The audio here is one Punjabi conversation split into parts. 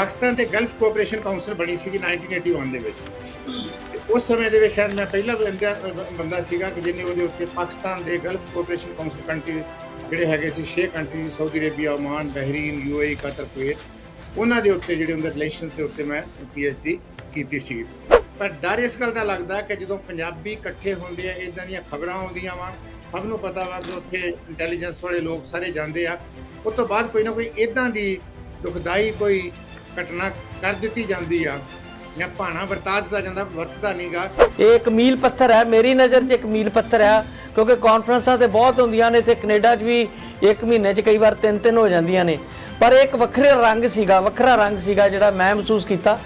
ਪਾਕਿਸਤਾਨ ਤੇ ਗਲਫ ਕੋਆਪਰੇਸ਼ਨ ਕਾਉਂਸਲ ਬਣੀ ਸੀ 1981 ਦੇ ਵਿੱਚ। ਤੇ ਉਸ ਸਮੇਂ ਦੇ ਵਿੱਚ ਸ਼ਾਇਦ ਮੈਂ ਪਹਿਲਾ ਬੰਦਾ ਬੰਦਾ ਸੀਗਾ ਕਿ ਜਿਹਨੇ ਉਹਦੇ ਉੱਤੇ ਪਾਕਿਸਤਾਨ ਦੇ ਗਲਫ ਕੋਆਪਰੇਸ਼ਨ ਕਾਉਂਸਲ ਕੰਟਰੀ ਜਿਹੜੇ ਹੈਗੇ ਸੀ, ਛੇ country Saudi Arabia Oman Bahrain UAE Qatar Kuwait ਉਹਨਾਂ ਦੇ ਉੱਤੇ ਜਿਹੜੇ ਉਹਨਾਂ ਰਿਲੇਸ਼ਨਸ ਦੇ ਉੱਤੇ ਮੈਂ ਪੀਐਚਡੀ ਕੀਤੀ ਸੀ ਪਰ ਡਰ ਇਸ ਗੱਲ ਦਾ ਲੱਗਦਾ ਕਿ ਜਦੋਂ ਪੰਜਾਬੀ ਇਕੱਠੇ ਹੁੰਦੇ ਆ ਇਦਾਂ ਦੀਆਂ ਖਬਰਾਂ ਆਉਂਦੀਆਂ ਵਾ, ਸਭ ਨੂੰ ਪਤਾ ਵਾ ਕਿ ਉੱਥੇ ਇੰਟੈਲੀਜੈਂਸ ਵਾਲੇ ਲੋਕ ਸਾਰੇ ਜਾਂਦੇ ਆ, ਉਸ ਤੋਂ ਬਾਅਦ ਕੋਈ ਨਾ ਕੋਈ ਇਦਾਂ ਦੀ ਦੁਖਦਾਈ ਕੋਈ ਘਟਨਾ ਕਰ ਦਿੱਤੀ ਜਾਂਦੀ ਆ ਜਾਂ ਭਾਣਾ ਵਰਤਾ ਦਿੱਤਾ ਜਾਂਦਾ ਵਰਤਦਾ ਨਹੀਂਗਾ ਇਹ ਇੱਕ ਮੀਲ ਪੱਥਰ ਹੈ ਮੇਰੀ ਨਜ਼ਰ 'ਚ ਇੱਕ ਮੀਲ ਪੱਥਰ ਹੈ ਕਿਉਂਕਿ ਕਾਨਫਰੰਸਾਂ ਤੇ ਬਹੁਤ ਹੁੰਦੀਆਂ ਨੇ ਤੇ ਕੈਨੇਡਾ 'ਚ ਵੀ ਇੱਕ ਮਹੀਨੇ 'ਚ ਕਈ ਵਾਰ ਤਿੰਨ ਤਿੰਨ ਹੋ ਜਾਂਦੀਆਂ ਨੇ। ਪਰ ਇੱਕ ਵੱਖਰੇ ਰੰਗ ਸੀਗਾ ਵੱਖਰਾ ਰੰਗ ਸੀਗਾ ਜਿਹੜਾ ਮੈਂ ਮਹਿਸੂਸ ਕੀਤਾ।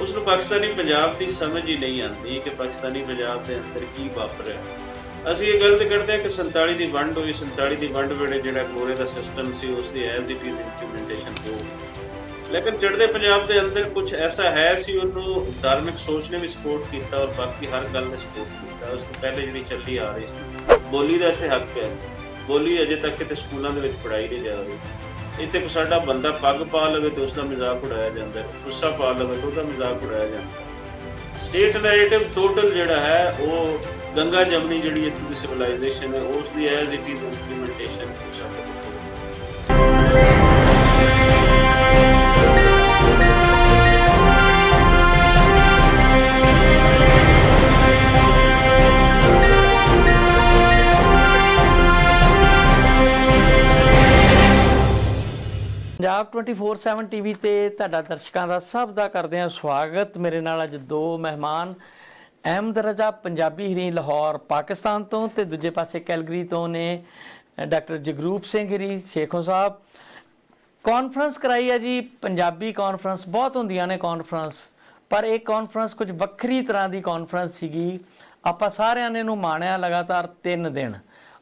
ਉਸ ਨੂੰ ਪਾਕਿਸਤਾਨੀ ਪੰਜਾਬ ਦੀ ਸਮਝ ਹੀ ਨਹੀਂ ਆਉਂਦੀ ਕਿ ਪਾਕਿਸਤਾਨੀ ਪੰਜਾਬ ਦੇ ਅੰਦਰ ਕੀ ਵਾਪਰ ਰਿਹਾ ਅਸੀਂ ਇਹ ਗਲਤ ਕਰਦੇ ਹਾਂ ਕਿ 47 ਦੀ ਵੰਡ ਹੋਈ 47 ਦੀ ਵੰਡ ਵੇਲੇ ਜਿਹੜਾ ਗੋਰੇ ਦਾ ਸਿਸਟਮ ਸੀ ਉਸ ਦੀ ਐਜ਼ ਇਟ ਇਜ਼ ਇੰਪਲੀਮੈਂਟੇਸ਼ਨ ਹੋ ਲੇਕਿਨ ਚੜ੍ਹਦੇ ਪੰਜਾਬ ਦੇ ਅੰਦਰ ਕੁਝ ਐਸਾ ਹੈ ਸੀ ਉਹਨੂੰ ਧਾਰਮਿਕ ਸੋਚ ਨੇ ਵੀ ਸਪੋਰਟ ਕੀਤਾ ਔਰ ਬਾਕੀ ਹਰ ਗੱਲ ਨੇ ਸਪੋਰਟ ਕੀਤਾ। ਉਸ ਤੋਂ ਪਹਿਲੇ ਜਿਹੜੀ ਚੱਲੀ ਆ ਰਹੀ ਸੀ, ਬੋਲੀ ਦਾ ਇੱਥੇ ਹੱਕ ਹੈ। ਬੋਲੀ ਅਜੇ ਤੱਕ ਕਿਤੇ ਸਕੂਲਾਂ ਦੇ ਵਿੱਚ ਪੜਾਈ ਨਹੀਂ ਜਾ ਰਹੀ। ਇੱਥੇ ਕੋ ਸਾਡਾ ਬੰਦਾ ਪੱਗ ਪਾ ਲਵੇ ਤੇ ਉਸ ਦਾ ਮਜ਼ਾਕ ਉਡਾਇਆ ਜਾਂਦਾ ਹੈ। ਗੁੱਸਾ ਪਾ ਲਵੇ ਤੇ ਉਹਦਾ ਮਜ਼ਾਕ ਉਡਾਇਆ ਜਾਂਦਾ ਸਟੇਟ ਨੈਰੇਟਿਵ ਟੋਟਲ ਜਿਹੜਾ ਹੈ, ਉਹ ਗੰਗਾ ਜਮਨੀ ਜਿਹੜੀ ਇੱਥੇ ਦੀ ਸਿਵਲਾਈਜੇਸ਼ਨ ਹੈ ਉਸ ਦੀ ਐਜ਼ ਇਟ ਇਜ਼ ਇੰਪਲੀਮੈਂਟੇਸ਼ਨ ਸਾਡੇ ਪੰਜਾਬ 24/7 ਟੀਵੀ ਤੇ ਤੁਹਾਡਾ ਦਰਸ਼ਕਾਂ ਦਾ ਸਭ ਦਾ ਕਰਦੇ ਹਾਂ ਸਵਾਗਤ। ਮੇਰੇ ਨਾਲ ਅੱਜ ਦੋ ਮਹਿਮਾਨ, ਅਹਿਮਦ ਰਜ਼ਾ ਪੰਜਾਬੀ ਹਰੀ ਲਾਹੌਰ, ਪਾਕਿਸਤਾਨ ਤੋਂ ਤੇ ਦੂਜੇ ਪਾਸੇ ਕੈਲਗਰੀ ਤੋਂ ਨੇ ਡਾਕਟਰ ਜਗਰੂਪ ਸਿੰਘ ਹਰੀ ਸ਼ੇਖੋ ਸਾਹਿਬ। ਕਾਨਫਰੰਸ ਕਰਾਈ ਹੈ ਜੀ, ਪੰਜਾਬੀ ਕਾਨਫਰੰਸ ਬਹੁਤ ਹੁੰਦੀਆਂ ਨੇ ਕਾਨਫਰੰਸ ਪਰ ਇਹ ਕਾਨਫਰੰਸ ਕੁਝ ਵੱਖਰੀ ਤਰ੍ਹਾਂ ਦੀ ਕਾਨਫਰੰਸ ਸੀਗੀ। ਆਪਾਂ ਸਾਰਿਆਂ ਨੇ ਇਹਨੂੰ ਮਾਣਿਆ ਲਗਾਤਾਰ 3 ਦਿਨ।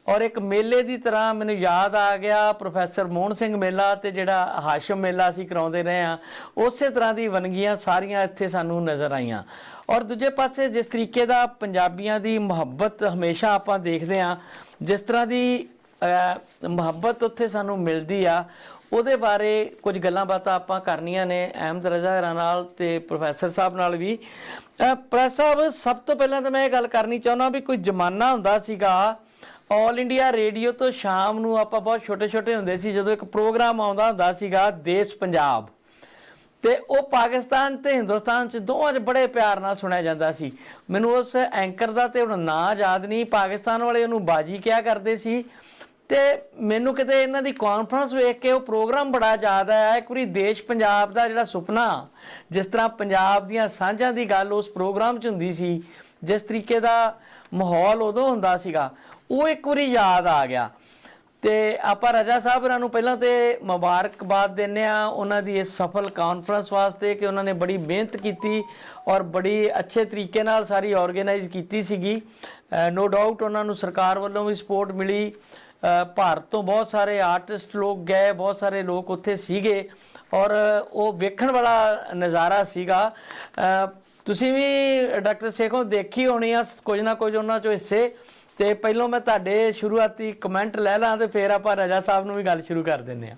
ਔਰ ਇੱਕ ਮੇਲੇ ਦੀ ਤਰ੍ਹਾਂ ਮੈਨੂੰ ਯਾਦ ਆ ਗਿਆ ਪ੍ਰੋਫੈਸਰ ਮੋਹਨ ਸਿੰਘ ਮੇਲਾ ਤੇ ਜਿਹੜਾ ਹਾਸ਼ਮ ਮੇਲਾ ਅਸੀਂ ਕਰਾਉਂਦੇ ਰਹੇ ਆ ਉਸੇ ਤਰ੍ਹਾਂ ਦੀ ਵੰਨਗੀਆਂ ਸਾਰੀਆਂ ਇੱਥੇ ਸਾਨੂੰ ਨਜ਼ਰ ਆਈਆਂ। ਔਰ ਦੂਜੇ ਪਾਸੇ ਜਿਸ ਤਰੀਕੇ ਦਾ ਪੰਜਾਬੀਆਂ ਦੀ ਮੁਹੱਬਤ ਹਮੇਸ਼ਾ ਆਪਾਂ ਦੇਖਦੇ ਆ ਜਿਸ ਤਰ੍ਹਾਂ ਦੀ ਮੁਹੱਬਤ ਉੱਥੇ ਸਾਨੂੰ ਮਿਲਦੀ ਆ ਉਹਦੇ ਬਾਰੇ ਕੁਝ ਗੱਲਾਂ ਬਾਤਾਂ ਆਪਾਂ ਕਰਨੀਆਂ ਨੇ ਅਹਿਮਦ ਰਜ਼ਾ ਹਰਾਂ ਨਾਲ ਤੇ ਪ੍ਰੋਫੈਸਰ ਸਾਹਿਬ ਨਾਲ ਵੀ। ਅਹ, ਪ੍ਰੋਫੈਸਰ ਸਾਹਿਬ ਸਭ ਤੋਂ ਪਹਿਲਾਂ ਤਾਂ ਮੈਂ ਇਹ ਗੱਲ ਕਰਨੀ ਚਾਹੁੰਦਾ ਵੀ ਕੋਈ ਜ਼ਮਾਨਾ ਹੁੰਦਾ ਸੀਗਾ ਆਲ ਇੰਡੀਆ ਰੇਡੀਓ ਤੋਂ ਸ਼ਾਮ ਨੂੰ ਆਪਾਂ ਬਹੁਤ ਛੋਟੇ ਛੋਟੇ ਹੁੰਦੇ ਸੀ, ਜਦੋਂ ਇੱਕ ਪ੍ਰੋਗਰਾਮ ਆਉਂਦਾ ਹੁੰਦਾ ਸੀਗਾ, ਦੇਸ਼ ਪੰਜਾਬ। ਤੇ ਉਹ ਪਾਕਿਸਤਾਨ ਤੇ ਹਿੰਦੁਸਤਾਨ ਚ ਦੋਵਾਂ 'ਚ ਬੜੇ ਪਿਆਰ ਨਾਲ ਸੁਣਿਆ ਜਾਂਦਾ ਸੀ। ਮੈਨੂੰ ਉਸ ਐਂਕਰ ਦਾ ਤੇ ਹੁਣ ਨਾਂ ਯਾਦ ਨਹੀਂ, ਪਾਕਿਸਤਾਨ ਵਾਲੇ ਉਹਨੂੰ ਬਾਜੀ ਕਿਹਾ ਕਰਦੇ ਸੀ? ਤੇ ਮੈਨੂੰ ਕਿਤੇ ਇਹਨਾਂ ਦੀ ਕਾਨਫਰੰਸ ਵੇਖ ਕੇ ਉਹ ਪ੍ਰੋਗਰਾਮ ਬੜਾ ਯਾਦ ਆਇਆ, ਇੱਕ ਵਾਰੀ ਦੇਸ਼ ਪੰਜਾਬ ਦਾ ਜਿਹੜਾ ਸੁਪਨਾ, ਜਿਸ ਤਰ੍ਹਾਂ ਪੰਜਾਬ ਦੀਆਂ ਸਾਂਝਾਂ ਦੀ ਗੱਲ ਉਸ ਪ੍ਰੋਗਰਾਮ 'ਚ ਹੁੰਦੀ ਸੀ, ਜਿਸ ਤਰੀਕੇ ਦਾ ਮਾਹੌਲ ਉਦੋਂ ਹੁੰਦਾ ਸੀਗਾ। ਉਹ ਇੱਕ ਵਾਰੀ ਯਾਦ ਆ ਗਿਆ। ਤੇ ਆਪਾਂ ਰਜਾ ਸਾਹਿਬ ਇਹਨਾਂ ਨੂੰ ਪਹਿਲਾਂ ਤੇ ਮੁਬਾਰਕਬਾਦ ਦਿੰਨੇ ਆ ਉਹਨਾਂ ਦੀ ਇਸ ਸਫਲ ਕਾਨਫਰੰਸ ਵਾਸਤੇ ਕਿ ਉਹਨਾਂ ਨੇ ਬੜੀ ਮਿਹਨਤ ਕੀਤੀ ਔਰ ਬੜੀ ਅੱਛੇ ਤਰੀਕੇ ਨਾਲ ਸਾਰੀ ਆਰਗੇਨਾਈਜ਼ ਕੀਤੀ ਸੀਗੀ। ਨੋ ਡਾਊਟ ਉਹਨਾਂ ਨੂੰ ਸਰਕਾਰ ਵੱਲੋਂ ਵੀ ਸਪੋਰਟ ਮਿਲੀ। ਭਾਰਤ ਤੋਂ ਬਹੁਤ ਸਾਰੇ ਆਰਟਿਸਟ ਲੋਕ ਗਏ, ਬਹੁਤ ਸਾਰੇ ਲੋਕ ਉੱਥੇ ਸੀਗੇ ਔਰ ਉਹ ਵੇਖਣ ਵਾਲਾ ਨਜ਼ਾਰਾ ਸੀਗਾ। ਤੁਸੀਂ ਵੀ ਡਾਕਟਰ ਸ਼ੇਖੋਂ ਦੇਖੀ ਹੋਣੀ ਆ, ਕੁਝ ਨਾ ਕੁਝ ਉਹਨਾਂ ਚੋਂ ਹਿੱਸੇ। ਤੇ ਪਹਿਲਾਂ ਮੈਂ ਤੁਹਾਡੇ ਸ਼ੁਰੂਆਤੀ ਕਮੈਂਟ ਲੈ ਲਾਂ ਤੇ ਫਿਰ ਆਪਾਂ ਰਜਾ ਸਾਹਿਬ ਨੂੰ ਵੀ ਗੱਲ ਸ਼ੁਰੂ ਕਰ ਦਿੰਦੇ ਆ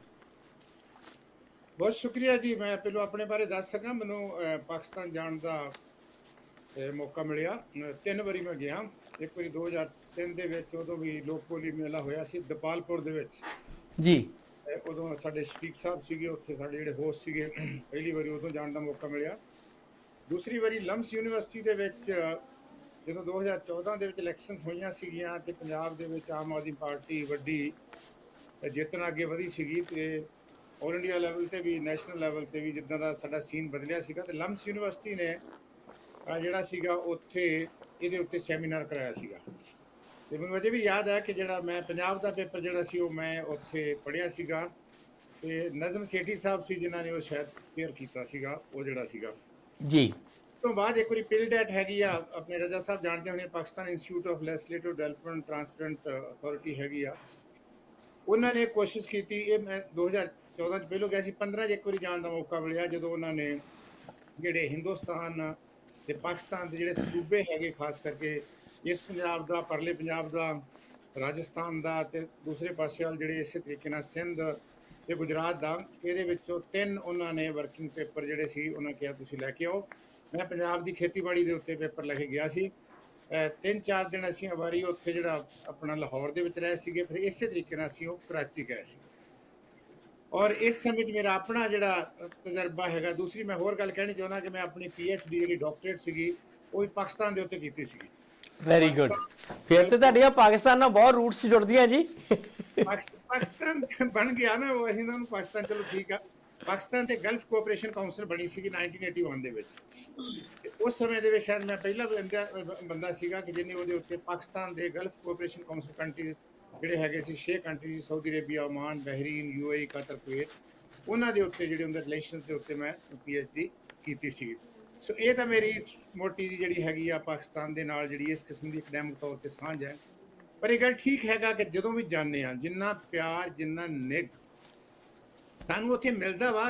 ਬਹੁਤ ਸ਼ੁਕਰੀਆ ਜੀ ਮੈਂ ਪਹਿਲਾਂ ਆਪਣੇ ਬਾਰੇ ਦੱਸ ਸਕਾਂ। ਮੈਨੂੰ ਪਾਕਿਸਤਾਨ ਜਾਣ ਦਾ ਮੌਕਾ ਮਿਲਿਆ। ਤਿੰਨ ਵਾਰੀ ਮੈਂ ਗਿਆ। ਇੱਕ ਵਾਰੀ 2003 ਦੇ ਵਿੱਚ ਉਦੋਂ ਵੀ ਲੋਕ ਬੋਲੀ ਮੇਲਾ ਹੋਇਆ ਸੀ ਦਪਾਲਪੁਰ ਦੇ ਵਿੱਚ। ਜੀ। ਉਦੋਂ ਸਾਡੇ ਸਪੀਕ ਸਾਹਿਬ ਸੀਗੇ ਉੱਥੇ ਸਾਡੇ ਜਿਹੜੇ ਹੋਸਟ ਸੀਗੇ ਪਹਿਲੀ ਵਾਰੀ ਉਦੋਂ ਜਾਣ ਦਾ ਮੌਕਾ ਮਿਲਿਆ। ਦੂਸਰੀ ਵਾਰੀ ਲੰਮਸ ਯੂਨੀਵਰਸਿਟੀ ਦੇ ਵਿੱਚ ਜਦੋਂ 2014 ਦੇ ਵਿੱਚ ਇਲੈਕਸ਼ਨਸ ਹੋਈਆਂ ਸੀਗੀਆਂ ਤੇ ਪੰਜਾਬ ਦੇ ਵਿੱਚ ਆਮ ਆਦਮੀ ਪਾਰਟੀ ਵੱਡੀ ਜਿੱਤਣ ਅੱਗੇ ਵਧੀ ਸੀਗੀ ਤੇ ਆਲ ਇੰਡੀਆ ਲੈਵਲ ਤੇ ਵੀ ਨੈਸ਼ਨਲ ਲੈਵਲ ਤੇ ਵੀ ਜਿੱਦਾਂ ਦਾ ਸਾਡਾ ਸੀਨ ਬਦਲਿਆ ਸੀਗਾ ਤੇ ਲੰਮਸ ਯੂਨੀਵਰਸਿਟੀ ਨੇ ਜਿਹੜਾ ਸੀਗਾ ਉੱਥੇ ਇਹਦੇ ਉੱਤੇ ਸੈਮੀਨਾਰ ਕਰਾਇਆ ਸੀਗਾ। ਤੇ ਮੈਨੂੰ ਅਜੇ ਵੀ ਯਾਦ ਹੈ ਕਿ ਜਿਹੜਾ ਮੈਂ ਪੰਜਾਬ ਦਾ ਪੇਪਰ ਜਿਹੜਾ ਸੀ ਉਹ ਮੈਂ ਉੱਥੇ ਪੜ੍ਹਿਆ ਸੀਗਾ ਤੇ ਨਜ਼ਮ ਸੇਠੀ ਸਾਹਿਬ ਸੀ ਜਿਨ੍ਹਾਂ ਨੇ ਉਹ ਸ਼ਾਇਦ ਪੇਅਰ ਕੀਤਾ ਸੀਗਾ, ਉਹ ਜਿਹੜਾ ਸੀਗਾ। ਜੀ। ਤੋਂ ਬਾਅਦ ਇੱਕ ਵਾਰੀ ਪਿਲ ਡੈਟ ਹੈਗੀ ਆ, ਆਪਣੇ ਰਜਾ ਸਾਹਿਬ ਜਾਣਦੇ ਹੋਣੇ, Pakistan institute of legislative development transparent authority ਹੈਗੀ ਆ। ਉਹਨਾਂ ਨੇ ਕੋਸ਼ਿਸ਼ ਕੀਤੀ, ਇਹ ਮੈਂ 2014 ਚ ਪਹਿਲੋਂ ਗਿਆ ਸੀ 15 ਚ ਇੱਕ ਵਾਰੀ ਜਾਣ ਦਾ ਮੌਕਾ ਮਿਲਿਆ, ਜਦੋਂ ਉਹਨਾਂ ਨੇ ਜਿਹੜੇ ਹਿੰਦੁਸਤਾਨ ਤੇ ਪਾਕਿਸਤਾਨ ਦੇ ਜਿਹੜੇ ਸੂਬੇ ਹੈਗੇ, ਖਾਸ ਕਰਕੇ ਇਸ ਪੰਜਾਬ ਦਾ, ਪਰਲੇ ਪੰਜਾਬ ਦਾ, ਰਾਜਸਥਾਨ ਦਾ ਤੇ ਦੂਸਰੇ ਪਾਸੇ ਵਾਲ ਜਿਹੜੇ ਇਸੇ ਤਰੀਕੇ ਨਾਲ ਸਿੰਧ ਤੇ ਗੁਜਰਾਤ ਦਾ, ਇਹਦੇ ਵਿੱਚੋਂ ਤਿੰਨ ਉਹਨਾਂ ਨੇ ਵਰਕਿੰਗ ਪੇਪਰ ਜਿਹੜੇ ਸੀ, ਉਹਨਾਂ ਕਿਹਾ ਤੁਸੀਂ ਲੈ ਕੇ ਆਓ। ਮੈਂ ਪੰਜਾਬ ਦੀ ਖੇਤੀਬਾੜੀ ਦੇ ਉੱਤੇ ਪੇਪਰ ਲੈ ਕੇ ਗਿਆ ਸੀ। ਤਿੰਨ ਚਾਰ ਦਿਨ ਅਸੀਂ ਵਾਰੀ ਉੱਥੇ ਜਿਹੜਾ ਆਪਣਾ ਲਾਹੌਰ ਦੇ ਵਿੱਚ ਰਹੇ ਸੀਗੇ ਫਿਰ ਇਸੇ ਤਰੀਕੇ ਨਾਲ ਅਸੀਂ ਉਹ ਕਰਾਚੀ ਗਏ ਸੀ। ਔਰ ਇਸ ਸਮੇਂ ਮੇਰਾ ਆਪਣਾ ਜਿਹੜਾ ਤਜਰਬਾ ਹੈਗਾ ਦੂਸਰੀ ਮੈਂ ਹੋਰ ਗੱਲ ਕਹਿਣੀ ਚਾਹੁੰਦਾ ਕਿ ਮੈਂ ਆਪਣੀ ਪੀਐਚਡੀ ਜਿਹੜੀ ਡਾਕਟਰੇਟ ਸੀਗੀ ਉਹ ਵੀ ਪਾਕਿਸਤਾਨ ਦੇ ਉੱਤੇ ਕੀਤੀ ਸੀਗੀ। ਵੈਰੀ ਗੁੱਡ ਫਿਰ ਤੇ ਤੁਹਾਡੀਆਂ ਪਾਕਿਸਤਾਨ ਨਾਲ ਬਹੁਤ ਰੂਟਸ ਜੁੜਦੀਆਂ ਜੀ। ਪਾਕਿਸ- ਪਾਕਿਸਤਾਨ ਬਣ ਗਿਆ ਨਾ ਉਹ ਅਸੀਂ ਉਹਨਾਂ ਨੂੰ ਪਾਕਿਸਤਾਨ ਚਲੋ ਠੀਕ ਆ। ਪਾਕਿਸਤਾਨ ਤੇ ਗਲਫ ਕੋਆਪਰੇਸ਼ਨ ਕਾਉਂਸਲ ਬਣੀ ਸੀਗੀ 1981 ਦੇ ਵਿੱਚ। ਤੇ ਉਸ ਸਮੇਂ ਦੇ ਵਿੱਚ ਸ਼ਾਇਦ ਮੈਂ ਪਹਿਲਾ ਬੰਦਾ ਬੰਦਾ ਸੀਗਾ ਕਿ ਜਿਹਨੇ ਉਹਦੇ ਉੱਤੇ ਪਾਕਿਸਤਾਨ ਦੇ ਗਲਫ ਕੋਆਪਰੇਸ਼ਨ ਕਾਉਂਸਲ ਕੰਟਰੀ ਜਿਹੜੇ ਹੈਗੇ ਸੀ, ਛੇ country Saudi Arabia Oman Bahrain UAE Qatar Kuwait ਉਹਨਾਂ ਦੇ ਉੱਤੇ ਜਿਹੜੇ ਉਹਨਾਂ ਰਿਲੇਸ਼ਨਸ ਦੇ ਉੱਤੇ ਮੈਂ ਪੀਐਚਡੀ ਕੀਤੀ ਸੀ ਸੋ ਇਹ ਤਾਂ ਮੇਰੀ ਮੋਟੀ ਦੀ ਜਿਹੜੀ ਹੈਗੀ ਆ ਪਾਕਿਸਤਾਨ ਦੇ ਨਾਲ ਜਿਹੜੀ ਇਸ ਕਿਸਮ ਦੀ ਅਕੈਡਮਿਕ ਤੌਰ ਤੇ ਸਾਂਝ ਹੈ। ਪਰ ਇਹ ਗੱਲ ਠੀਕ ਹੈਗਾ ਕਿ ਜਦੋਂ ਵੀ ਜਾਂਦੇ ਆ ਜਿੰਨਾ ਪਿਆਰ, ਜਿੰਨਾ ਨਿੱਘ ਸਾਨੂੰ ਉੱਥੇ ਮਿਲਦਾ ਵਾ।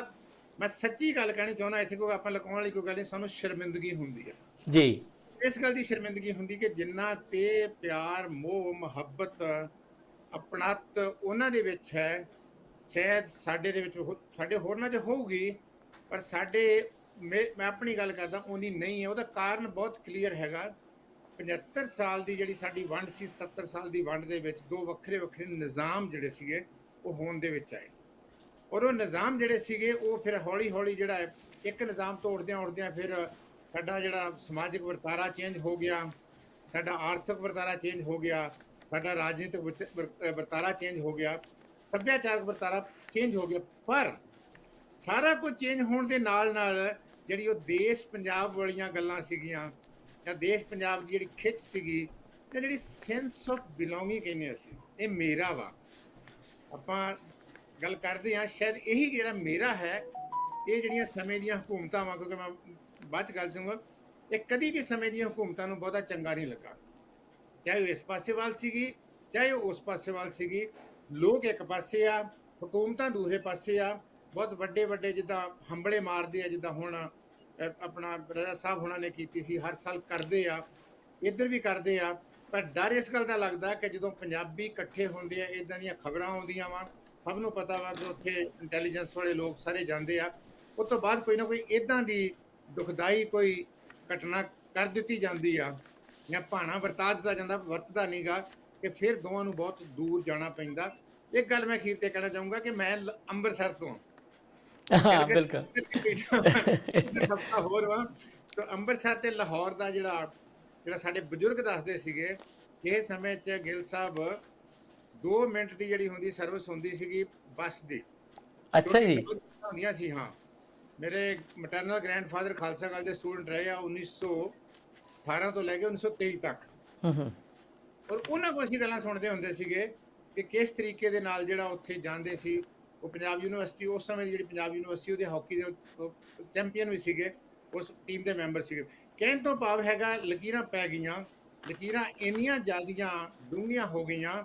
ਮੈਂ ਸੱਚੀ ਗੱਲ ਕਹਿਣੀ ਚਾਹੁੰਦਾ ਇੱਥੇ ਕੋਈ ਆਪਾਂ ਲਕਾਉਣ ਵਾਲੀ ਕੋਈ ਗੱਲ ਨਹੀਂ ਸਾਨੂੰ ਸ਼ਰਮਿੰਦਗੀ ਹੁੰਦੀ ਹੈ ਜੀ। ਇਸ ਗੱਲ ਦੀ ਸ਼ਰਮਿੰਦਗੀ ਹੁੰਦੀ ਕਿ ਜਿੰਨਾ ਤੇ ਪਿਆਰ ਮੋਹ ਮੁਹੱਬਤ ਆਪਣਤ ਉਹਨਾਂ ਦੇ ਵਿੱਚ ਹੈ ਸ਼ਾਇਦ ਸਾਡੇ ਦੇ ਵਿੱਚ ਸਾਡੇ ਹੋਰਨਾਂ 'ਚ ਹੋਊਗੀ ਪਰ ਸਾਡੇ ਮੈਂ ਮੈਂ ਆਪਣੀ ਗੱਲ ਕਰਦਾ ਉਨੀ ਨਹੀਂ ਹੈ। ਉਹਦਾ ਕਾਰਨ ਬਹੁਤ ਕਲੀਅਰ ਹੈਗਾ। 75 ਸਾਲ ਦੀ ਜਿਹੜੀ ਸਾਡੀ ਵੰਡ ਸੀ 77 ਸਾਲ ਦੀ ਵੰਡ ਦੇ ਵਿੱਚ ਦੋ ਵੱਖਰੇ ਵੱਖਰੇ ਨਿਜ਼ਾਮ ਜਿਹੜੇ ਸੀਗੇ ਉਹ ਹੋਣ ਦੇ ਵਿੱਚ ਆਏ। ਔਰ ਉਹ ਨਿਜ਼ਾਮ ਜਿਹੜੇ ਸੀਗੇ, ਉਹ ਫਿਰ ਹੌਲੀ ਹੌਲੀ ਜਿਹੜਾ ਇੱਕ ਨਿਜ਼ਾਮ ਤੋੜਦਿਆਂ ਉੜਦਿਆਂ ਫਿਰ ਸਾਡਾ ਜਿਹੜਾ ਸਮਾਜਿਕ ਵਰਤਾਰਾ ਚੇਂਜ ਹੋ ਗਿਆ, ਸਾਡਾ ਆਰਥਿਕ ਵਰਤਾਰਾ ਚੇਂਜ ਹੋ ਗਿਆ, ਸਾਡਾ ਰਾਜਨੀਤਿਕ ਵਰਤਾਰਾ ਚੇਂਜ ਹੋ ਗਿਆ, ਸੱਭਿਆਚਾਰਕ ਵਰਤਾਰਾ ਚੇਂਜ ਹੋ ਗਿਆ, ਪਰ ਸਾਰਾ ਕੁਝ ਚੇਂਜ ਹੋਣ ਦੇ ਨਾਲ ਨਾਲ ਜਿਹੜੀ ਉਹ ਦੇਸ਼ ਪੰਜਾਬ ਵਾਲੀਆਂ ਗੱਲਾਂ ਸੀਗੀਆਂ, ਜਾਂ ਦੇਸ਼ ਪੰਜਾਬ ਦੀ ਜਿਹੜੀ ਖਿੱਚ ਸੀਗੀ, ਜਾਂ ਜਿਹੜੀ ਸੈਂਸ ਆਫ ਬਿਲੋਂਗਿੰਗ ਕਹਿੰਦੇ ਅਸੀਂ, ਇਹ ਮੇਰਾ ਵਾ। ਆਪਾਂ ਗੱਲ ਕਰਦੇ ਹਾਂ, ਸ਼ਾਇਦ ਇਹੀ ਜਿਹੜਾ ਮੇਰਾ ਹੈ, ਇਹ ਜਿਹੜੀਆਂ ਸਮੇਂ ਦੀਆਂ ਹਕੂਮਤਾਂ ਵਾਂ, ਕਿਉਂਕਿ ਮੈਂ ਬਾਅਦ ਚ ਗੱਲ ਦੂੰਗਾ ਇਹ ਕਦੀ ਵੀ ਸਮੇਂ ਦੀਆਂ ਹਕੂਮਤਾਂ ਨੂੰ ਬਹੁਤਾ ਚੰਗਾ ਨਹੀਂ ਲੱਗਾ। ਚਾਹੇ ਉਹ ਇਸ ਪਾਸੇ ਵੱਲ ਸੀਗੀ, ਚਾਹੇ ਉਹ ਉਸ ਪਾਸੇ ਵੱਲ ਸੀਗੀ, ਲੋਕ ਇੱਕ ਪਾਸੇ ਆ, ਹਕੂਮਤਾਂ ਦੂਸਰੇ ਪਾਸੇ ਆ, ਬਹੁਤ ਵੱਡੇ ਵੱਡੇ ਜਿੱਦਾਂ ਹੰਬਲੇ ਮਾਰਦੇ ਆ, ਜਿੱਦਾਂ ਹੁਣ ਆਪਣਾ ਰਜ਼ਾ ਸਾਹਿਬ ਹੁਣਾਂ ਨੇ ਕੀਤੀ ਸੀ, ਹਰ ਸਾਲ ਕਰਦੇ ਆ, ਇੱਧਰ ਵੀ ਕਰਦੇ ਆ, ਪਰ ਡਰ ਇਸ ਗੱਲ ਦਾ ਲੱਗਦਾ ਕਿ ਜਦੋਂ ਪੰਜਾਬੀ ਇਕੱਠੇ ਹੁੰਦੇ ਆ ਇਦਾਂ ਦੀਆਂ ਖਬਰਾਂ ਆਉਂਦੀਆਂ ਵਾ ਸਭ ਨੂੰ ਪਤਾ ਵਾ ਕਿ ਉੱਥੇ ਇੰਟੈਲੀਜੈਂਸ ਵਾਲੇ ਲੋਕ ਸਾਰੇ ਜਾਂਦੇ ਆ। ਉਸ ਤੋਂ ਬਾਅਦ ਕੋਈ ਨਾ ਕੋਈ ਇਦਾਂ ਦੀ ਦੁਖਦਾਈ ਕੋਈ ਘਟਨਾ ਕਰ ਦਿੱਤੀ ਜਾਂਦੀ ਆ ਜਾਂ ਭਾਣਾ ਵਰਤਾ ਦਿੱਤਾ ਜਾਂਦਾ ਵਰਤਦਾ ਨਹੀਂਗਾ ਕਿ ਫਿਰ ਦੋਵਾਂ ਨੂੰ ਬਹੁਤ ਦੂਰ ਜਾਣਾ ਪੈਂਦਾ। ਇੱਕ ਗੱਲ ਮੈਂ ਅਖੀਰ ਤੇ ਕਹਿਣਾ ਚਾਹੂੰਗਾ ਕਿ ਮੈਂ ਅੰਮ੍ਰਿਤਸਰ ਤੋਂ ਹਾਂ। ਬਿਲਕੁਲ। ਹੋਰ ਵਾ। ਤਾਂ ਅੰਮ੍ਰਿਤਸਰ ਤੇ ਲਾਹੌਰ ਦਾ ਜਿਹੜਾ ਜਿਹੜਾ ਸਾਡੇ ਬਜ਼ੁਰਗ ਦੱਸਦੇ ਸੀਗੇ ਇਹ ਸਮੇਂ 'ਚ ਗਿੱਲ ਸਾਹਿਬ 2 ਮਿੰਟ ਦੀ ਜਿਹੜੀ ਹੁੰਦੀ ਸਰਵਿਸ ਹੁੰਦੀ ਸੀਗੀ ਬੱਸ ਦੀ। ਅੱਛਾ ਜੀ। ਹੁੰਦੀਆਂ ਸੀ ਹਾਂ। ਮੇਰੇ ਮਟਰਨਲ ਗ੍ਰੈਂਡਫਾਦਰ ਖਾਲਸਾ ਕਾਲਜ ਦੇ ਸਟੂਡੈਂਟ ਰਹੇ ਆ 1918 ਤੋਂ ਲੈ ਕੇ 1923 ਤੱਕ। ਹੂੰ ਹੂੰ। ਔਰ ਉਹਨਾਂ ਕੋਲ ਅਸੀਂ ਗੱਲਾਂ ਸੁਣਦੇ ਹੁੰਦੇ ਸੀਗੇ ਕਿ ਕਿਸ ਤਰੀਕੇ ਦੇ ਨਾਲ ਜਿਹੜਾ ਉੱਥੇ ਜਾਂਦੇ ਸੀ। ਉਹ ਪੰਜਾਬ ਯੂਨੀਵਰਸਿਟੀ ਉਸ ਸਮੇਂ ਦੀ ਜਿਹੜੀ ਪੰਜਾਬ ਯੂਨੀਵਰਸਿਟੀ ਉਹਦੇ ਹਾਕੀ ਦੇ ਚੈਂਪੀਅਨ ਵੀ ਸੀਗੇ। ਉਸ ਟੀਮ ਦੇ ਮੈਂਬਰ ਸੀਗੇ। ਕਹਿਣ ਤੋਂ ਭਾਵ ਹੈਗਾ ਲਕੀਰਾਂ ਪੈ ਗਈਆਂ। ਲਕੀਰਾਂ ਇੰਨੀਆਂ ਜ਼ਿਆਦੀਆਂ ਡੂੰਘੀਆਂ ਹੋ ਗਈਆਂ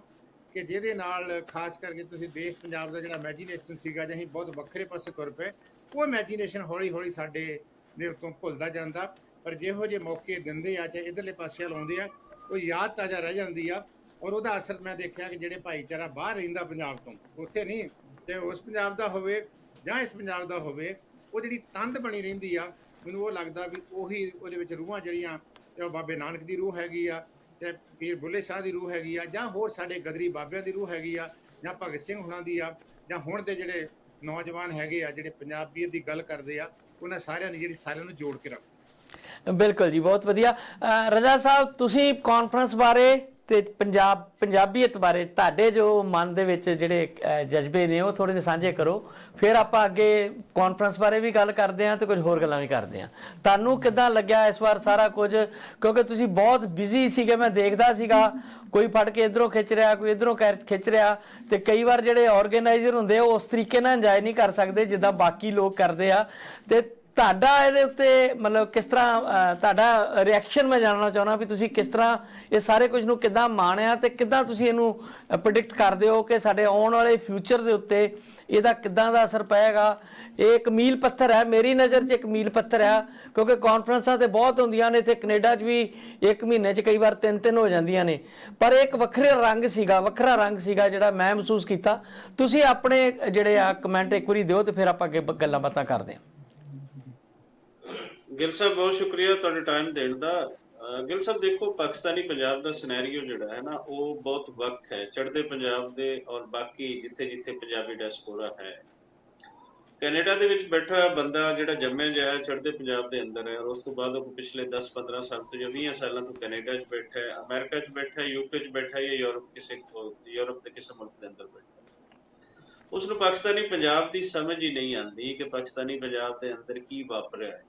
ਕਿ ਜਿਹਦੇ ਨਾਲ ਖਾਸ ਕਰਕੇ ਤੁਸੀਂ ਦੇਸ਼ ਪੰਜਾਬ ਦਾ ਜਿਹੜਾ ਇਮੇਜਿਨੇਸ਼ਨ ਸੀਗਾ ਜਾਂ ਅਸੀਂ ਬਹੁਤ ਵੱਖਰੇ ਪਾਸੇ ਤੁਰ ਪਏ, ਉਹ ਇਮੇਜਿਨੇਸ਼ਨ ਹੌਲੀ ਹੌਲੀ ਸਾਡੇ ਦੇ ਉੱਤੋਂ ਭੁੱਲਦਾ ਜਾਂਦਾ। ਪਰ ਜਿਹੋ ਜਿਹੇ ਮੌਕੇ ਦਿੰਦੇ ਆ, ਚਾਹੇ ਇਧਰਲੇ ਪਾਸੇ ਲਾਉਂਦੇ ਆ, ਉਹ ਯਾਦ ਤਾਜ਼ਾ ਰਹਿ ਜਾਂਦੀ ਆ ਔਰ ਉਹਦਾ ਅਸਰ ਮੈਂ ਦੇਖਿਆ ਕਿ ਜਿਹੜੇ ਭਾਈਚਾਰਾ ਬਾਹਰ ਰਹਿੰਦਾ ਪੰਜਾਬ ਤੋਂ, ਉੱਥੇ ਨਹੀਂ ਤੇ ਉਸ ਪੰਜਾਬ ਦਾ ਹੋਵੇ ਜਾਂ ਇਸ ਪੰਜਾਬ ਦਾ ਹੋਵੇ, ਉਹ ਜਿਹੜੀ ਤੰਦ ਬਣੀ ਰਹਿੰਦੀ ਆ, ਮੈਨੂੰ ਉਹ ਲੱਗਦਾ ਵੀ ਉਹੀ ਉਹਦੇ ਵਿੱਚ ਰੂਹਾਂ ਜਿਹੜੀਆਂ ਤੇ ਉਹ ਬਾਬੇ ਨਾਨਕ ਦੀ ਰੂਹ ਹੈਗੀ ਆ ਤੇ ਪੀਰ ਬੁੱਲੇ ਸ਼ਾਹ ਦੀ ਰੂਹ ਹੈਗੀ ਆ, ਜਾਂ ਹੋਰ ਸਾਡੇ ਗਦਰੀ ਬਾਬਿਆਂ ਦੀ ਰੂਹ ਹੈਗੀ ਆ, ਜਾਂ ਭਗਤ ਸਿੰਘ ਹੁਣਾਂ ਦੀ ਆ, ਜਾਂ ਹੁਣ ਦੇ ਜਿਹੜੇ ਨੌਜਵਾਨ ਹੈਗੇ ਆ, ਜਿਹੜੇ ਪੰਜਾਬੀਅਤ ਦੀ ਗੱਲ ਕਰਦੇ ਆ, ਉਹਨਾਂ ਸਾਰਿਆਂ ਨੇ ਜਿਹੜੀ ਸਾਰਿਆਂ ਨੂੰ ਜੋੜ ਕੇ ਰੱਖ। ਬਿਲਕੁਲ ਜੀ, ਬਹੁਤ ਵਧੀਆ। ਰਜਾ ਸਾਹਿਬ, ਤੁਸੀਂ ਕਾਨਫਰੰਸ ਬਾਰੇ ਤੇ ਪੰਜਾਬ, ਪੰਜਾਬੀਅਤ ਬਾਰੇ ਤੁਹਾਡੇ ਜੋ ਮਨ ਦੇ ਵਿੱਚ ਜਿਹੜੇ ਜਜ਼ਬੇ ਨੇ, ਉਹ ਥੋੜੇ ਜਿਹੇ ਸਾਂਝੇ ਕਰੋ। ਫਿਰ ਆਪਾਂ ਅੱਗੇ ਕਾਨਫਰੰਸ ਬਾਰੇ ਵੀ ਗੱਲ ਕਰਦੇ ਹਾਂ ਤੇ ਕੁਝ ਹੋਰ ਗੱਲਾਂ ਵੀ ਕਰਦੇ ਹਾਂ। ਤੁਹਾਨੂੰ ਕਿੱਦਾਂ ਲੱਗਿਆ ਇਸ ਵਾਰ ਸਾਰਾ ਕੁਝ? ਕਿਉਂਕਿ ਤੁਸੀਂ ਬਹੁਤ ਬਿਜ਼ੀ ਸੀਗੇ, ਮੈਂ ਦੇਖਦਾ ਸੀਗਾ। ਕੋਈ ਫੜ ਕੇ ਇਧਰੋਂ ਖਿੱਚ ਰਿਹਾ, ਕੋਈ ਇਧਰੋਂ ਖਿੱਚ ਰਿਹਾ। ਤੇ ਕਈ ਵਾਰ ਜਿਹੜੇ ਆਰਗੇਨਾਈਜ਼ਰ ਹੁੰਦੇ ਆ ਉਸ ਤਰੀਕੇ ਨਾਲ ਇੰਜੋਏ ਨਹੀਂ ਕਰ ਸਕਦੇ ਜਿੱਦਾਂ ਬਾਕੀ ਲੋਕ ਕਰਦੇ ਆ। ਤੇ ਤੁਹਾਡਾ ਇਹਦੇ ਉੱਤੇ ਮਤਲਬ ਕਿਸ ਤਰ੍ਹਾਂ ਅਹ, ਤੁਹਾਡਾ ਰਿਐਕਸ਼ਨ ਮੈਂ ਜਾਣਨਾ ਚਾਹੁੰਦਾ ਵੀ ਤੁਸੀਂ ਕਿਸ ਤਰ੍ਹਾਂ ਇਹ ਸਾਰੇ ਕੁਝ ਨੂੰ ਕਿੱਦਾਂ ਮਾਣਿਆ ਤੇ ਕਿੱਦਾਂ ਤੁਸੀਂ ਇਹਨੂੰ ਪ੍ਰੈਡਿਕਟ ਕਰਦੇ ਹੋ ਕਿ ਸਾਡੇ ਆਉਣ ਵਾਲੇ ਫਿਊਚਰ ਦੇ ਉੱਤੇ ਇਹਦਾ ਕਿੱਦਾਂ ਦਾ ਅਸਰ ਪਏਗਾ। ਇਹ ਇੱਕ ਮੀਲ ਪੱਥਰ ਹੈ ਮੇਰੀ ਨਜ਼ਰ 'ਚ ਇੱਕ ਮੀਲ ਪੱਥਰ ਹੈ ਕਿਉਂਕਿ ਕਾਨਫਰੰਸਾਂ ਤੇ ਬਹੁਤ ਹੁੰਦੀਆਂ ਨੇ ਇੱਥੇ ਕੈਨੇਡਾ 'ਚ ਵੀ ਇੱਕ ਮਹੀਨੇ 'ਚ ਕਈ ਵਾਰ ਤਿੰਨ ਤਿੰਨ ਹੋ ਜਾਂਦੀਆਂ ਨੇ। ਪਰ ਇਹ ਇੱਕ ਵੱਖਰੇ ਰੰਗ ਸੀਗਾ ਵੱਖਰਾ ਰੰਗ ਸੀਗਾ ਜਿਹੜਾ ਮੈਂ ਮਹਿਸੂਸ ਕੀਤਾ। ਤੁਸੀਂ ਆਪਣੇ ਜਿਹੜੇ ਆ ਕਮੈਂਟ ਇੱਕ ਵਾਰੀ ਦਿਓ ਤੇ ਫਿਰ ਆਪਾਂ ਅੱਗੇ ਬ- ਗੱਲਾਂ ਬਾਤਾਂ ਕਰਦੇ ਹਾਂ। ਗਿਲ ਸਾਹਿਬ, ਬਹੁਤ ਸ਼ੁਕਰੀਆ ਤੁਹਾਡੇ ਟਾਈਮ ਦੇਣ ਦਾ। ਅਹ ਗਿਲ ਸਾਹਿਬ, ਦੇਖੋ, ਪਾਕਿਸਤਾਨੀ ਪੰਜਾਬ ਦਾ ਸਿਨੈਰੀਓ ਜਿਹੜਾ ਹੈ ਨਾ, ਉਹ ਬਹੁਤ ਵੱਖ ਹੈ। ਚੜ੍ਹਦੇ ਪੰਜਾਬ ਦੇ ਔਰ ਬਾਕੀ ਜਿੱਥੇ ਜਿੱਥੇ ਪੰਜਾਬੀ ਡੈਸਪੋਰਾ ਹੈ। ਕੈਨੇਡਾ ਦੇ ਵਿੱਚ ਬੈਠਾ ਬੰਦਾ ਜਿਹੜਾ ਜੰਮਿਆ ਜਾਇਆ ਚੜ੍ਹਦੇ ਪੰਜਾਬ ਦੇ ਅੰਦਰ ਹੈ ਔਰ ਉਸ ਤੋਂ ਬਾਅਦ ਉਹ ਪਿਛਲੇ 10-15 ਸਾਲ ਤੋਂ ਜਾਂ 20 ਸਾਲਾਂ ਤੋਂ ਕੈਨੇਡਾ 'ਚ ਬੈਠਾ ਹੈ, ਅਮਰੀਕਾ 'ਚ ਬੈਠਾ ਹੈ ਯੂਕੇ 'ਚ ਬੈਠਾ ਹੈ ਜਾਂ ਯੂਰਪ ਕਿਸੇ ਯੂਰਪ ਦੇ ਕਿਸੇ ਮੁਲਕ ਦੇ ਅੰਦਰ ਬੈਠਾ ਹੈ। ਉਸ ਨੂੰ ਪਾਕਿਸਤਾਨੀ ਪੰਜਾਬ ਦੀ ਸਮਝ ਹੀ ਨਹੀਂ ਆਉਂਦੀ ਕਿ ਪਾਕਿਸਤਾਨੀ ਪੰਜਾਬ ਦੇ ਅੰਦਰ ਕੀ ਵਾਪਰਿਆ ਹੈ।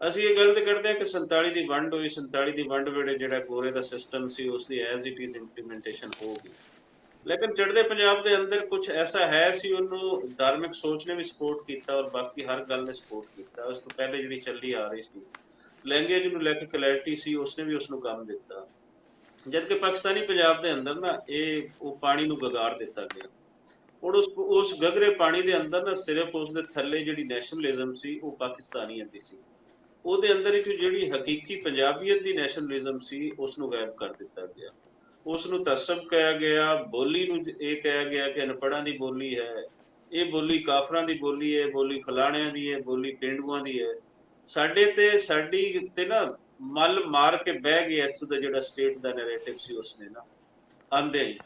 ਅਸੀਂ ਇਹ ਗੱਲ ਗਲਤ ਕਰਦੇ ਹਾਂ ਕਿ 47 ਦੀ ਵੰਡ ਹੋਈ 47 ਦੀ ਵੰਡ ਵੇਲੇ ਜਿਹੜਾ ਗੋਰੇ ਦਾ ਸਿਸਟਮ ਸੀ, ਉਸ ਦੀ ਐਜ਼ ਇਟ ਇਜ਼ ਇੰਪਲੀਮੈਂਟੇਸ਼ਨ ਹੋ ਗਈ। ਲੇਕਿਨ ਚੜ੍ਹਦੇ ਪੰਜਾਬ ਦੇ ਅੰਦਰ ਕੁਝ ਐਸਾ ਹੈ ਸੀ, ਉਹਨੂੰ ਧਾਰਮਿਕ ਸੋਚ ਨੇ ਵੀ ਸਪੋਰਟ ਕੀਤਾ ਔਰ ਬਾਕੀ ਹਰ ਗੱਲ ਨੇ ਸਪੋਰਟ ਕੀਤਾ। ਉਸ ਤੋਂ ਪਹਿਲੇ ਜਿਹੜੀ ਚੱਲੀ ਆ ਰਹੀ ਸੀ ਲੈਂਗੁਏਜ ਨੂੰ ਲੈ ਕੇ ਕਲੈਰਿਟੀ ਸੀ, ਉਸਨੇ ਵੀ ਉਸ ਨੂੰ ਕੰਮ ਦਿੱਤਾ। ਜਦ ਕਿ ਪਾਕਿਸਤਾਨੀ ਪੰਜਾਬ ਦੇ ਅੰਦਰ ਨਾ, ਇਹ ਉਹ ਪਾਣੀ ਨੂੰ ਗਗਾਰ ਦਿੱਤਾ ਗਿਆ। ਹੁਣ ਉਸ ਉਸ ਗਗਰੇ ਪਾਣੀ ਦੇ ਅੰਦਰ ਨਾ ਸਿਰਫ ਉਸ ਦੇ ਥੱਲੇ ਜਿਹੜੀ ਨੈਸ਼ਨਲਿਜ਼ਮ ਸੀ, ਉਹ ਪਾਕਿਸਤਾਨੀਅਤ ਦੀ ਸੀ। ਉਹਦੇ ਅੰਦਰ ਵਿੱਚ ਜਿਹੜੀ ਹਕੀਕੀ ਪੰਜਾਬੀਅਤ ਦੀ ਨੈਸ਼ਨਲਿਜ਼ਮ ਸੀ ਉਸ ਨੂੰ ਗਾਇਬ ਕਰ ਦਿੱਤਾ ਗਿਆ। ਉਸ ਨੂੰ ਤਸਬ ਕਿਹਾ ਗਿਆ, ਬੋਲੀ ਨੂੰ ਇਹ ਕਿਹਾ ਗਿਆ ਕਿ ਅਨਪੜ੍ਹਾਂ ਦੀ ਬੋਲੀ ਹੈ, ਇਹ ਬੋਲੀ ਕਾਫਰਾਂ ਦੀ ਬੋਲੀ ਹੈ ਬੋਲੀ ਫਲਾਣਿਆਂ ਦੀ ਹੈ ਬੋਲੀ ਪਿੰਡੂਆਂ ਦੀ ਹੈ। ਸਾਡੇ ਤੇ, ਸਾਡੀ ਤੇ ਨਾ ਮੱਲ ਮਾਰ ਕੇ ਬਹਿ ਗਿਆ ਇੱਥੋਂ ਦਾ ਜਿਹੜਾ ਸਟੇਟ ਦਾ ਨੈਰੇਟਿਵ ਸੀ, ਉਸਨੇ ਨਾ, ਆਂਦੇ ਹੀ।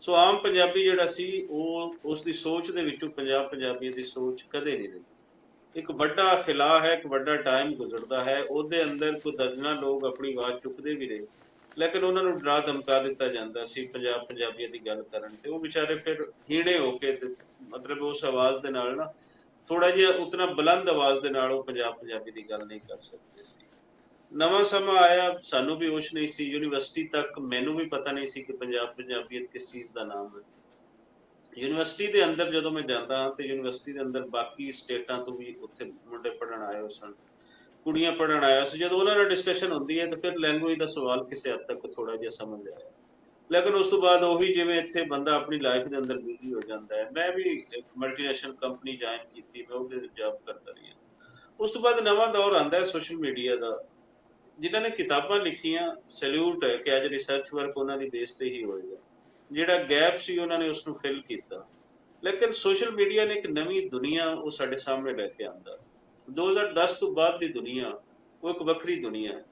ਸੋ ਆਮ ਪੰਜਾਬੀ ਜਿਹੜਾ ਸੀ, ਉਹ ਉਸ ਦੀ ਸੋਚ ਦੇ ਵਿੱਚੋਂ ਪੰਜਾਬ ਪੰਜਾਬੀ ਦੀ ਸੋਚ ਕਦੇ ਨਹੀਂ ਰਹੀ। ਇੱਕ ਵੱਡਾ ਖਿਲਾ ਹੈ, ਇੱਕ ਵੱਡਾ ਟਾਈਮ ਗੁਜ਼ਰਦਾ ਹੈ, ਉਹਦੇ ਅੰਦਰ ਕੋਈ ਦਰਜਨਾਂ ਲੋਕ ਆਪਣੀ ਆਵਾਜ਼ ਚੁੱਕਦੇ ਵੀ ਰਹੇ। ਲੇਕਿਨ ਉਹਨਾਂ ਨੂੰ ਡਰਾ ਧਮਕਾ ਦਿੱਤਾ ਜਾਂਦਾ ਸੀ, ਪੰਜਾਬ ਪੰਜਾਬੀਅਤ ਦੀ ਗੱਲ ਕਰਨ ਤੇ। ਉਹ ਵਿਚਾਰੇ ਫਿਰ ਹੀਣੇ ਹੋ ਕੇ ਮਤਲਬ ਉਸ ਆਵਾਜ਼ ਦੇ ਨਾਲ ਨਾ ਥੋੜਾ ਜਿਹਾ ਉਤਨਾ ਬੁਲੰਦ ਆਵਾਜ਼ ਦੇ ਨਾਲ ਉਹ ਪੰਜਾਬ ਪੰਜਾਬੀ ਦੀ ਗੱਲ ਨਹੀਂ ਕਰ ਸਕਦੇ ਸੀ। ਨਵਾਂ ਸਮਾਂ ਆਇਆ, ਸਾਨੂੰ ਵੀ ਹੋਸ਼ ਨਹੀਂ ਸੀ। ਯੂਨੀਵਰਸਿਟੀ ਤੱਕ ਮੈਨੂੰ ਵੀ ਪਤਾ ਨਹੀਂ ਸੀ ਕਿ ਪੰਜਾਬ ਪੰਜਾਬੀਅਤ ਕਿਸ ਚੀਜ਼ ਦਾ ਨਾਮ ਹੈ। ਯੂਨੀਵਰਸਿਟੀ ਦੇ ਅੰਦਰ ਜਦੋਂ ਮੈਂ ਜਾਂਦਾ ਹਾਂ ਤੇ ਯੂਨੀਵਰਸਿਟੀ ਦੇ ਅੰਦਰ ਬਾਕੀ ਸਟੇਟਾਂ ਤੋਂ ਵੀ ਉੱਥੇ ਮੁੰਡੇ ਪੜਨ ਆਏ ਹੋ ਸਨ, ਕੁੜੀਆਂ ਪੜਨ ਆਇਆ ਸੀ। ਜਦੋਂ ਉਹਨਾਂ ਨਾਲ ਡਿਸਕਸ਼ਨ ਹੁੰਦੀ ਹੈ ਤਾਂ ਫਿਰ ਲੈਂਗੁਏਜ ਦਾ ਸਵਾਲ ਕਿਸੇ ਹੱਦ ਤੱਕ ਥੋੜਾ ਜਿਹਾ ਸਮਝ ਆਇਆ ਲੇਕਿਨ ਉਸ ਤੋਂ ਬਾਅਦ ਉਹੀ ਜਿਵੇਂ ਇੱਥੇ ਬੰਦਾ ਆਪਣੀ ਲਾਈਫ ਦੇ ਅੰਦਰ ਬਿਜ਼ੀ ਹੋ ਜਾਂਦਾ ਹੈ। ਮੈਂ ਵੀ ਇੱਕ ਮਲਟੀਨੈਸ਼ਨਲ ਕੰਪਨੀ ਜੁਆਇਨ ਕੀਤੀ, ਮੈਂ ਉਹਦੇ ਵਿੱਚ ਜੌਬ ਕਰਦਾ ਰਿਹਾ। ਉਸ ਤੋਂ ਬਾਅਦ ਨਵਾਂ ਦੌਰ ਆਂਦਾ ਹੈ ਸੋਸ਼ਲ ਮੀਡੀਆ ਦਾ। ਜਿਨ੍ਹਾਂ ਨੇ ਕਿਤਾਬਾਂ ਲਿਖੀਆਂ ਸੈਲੂਟ ਹੈ ਕਿ ਅੱਜ ਰਿਸਰਚ ਵਰਕ ਉਹਨਾਂ ਦੀ ਬੇਸ ਤੇ ਹੀ ਹੋਏਗਾ ਜਿਹੜਾ ਗੈਪ ਸੀ ਉਹਨਾਂ ਨੇ ਉਸ ਨੂੰ ਫਿਲ ਕੀਤਾ। ਲੇਕਿਨ ਸੋਸ਼ਲ ਮੀਡੀਆ ਨੇ ਇੱਕ ਨਵੀਂ ਦੁਨੀਆ ਉਹ ਸਾਡੇ ਸਾਹਮਣੇ ਲੈ ਕੇ ਆਂਦਾ। 2010 ਤੋਂ ਬਾਅਦ ਦੀ ਦੁਨੀਆ, ਉਹ ਇੱਕ ਵੱਖਰੀ ਦੁਨੀਆ ਹੈ।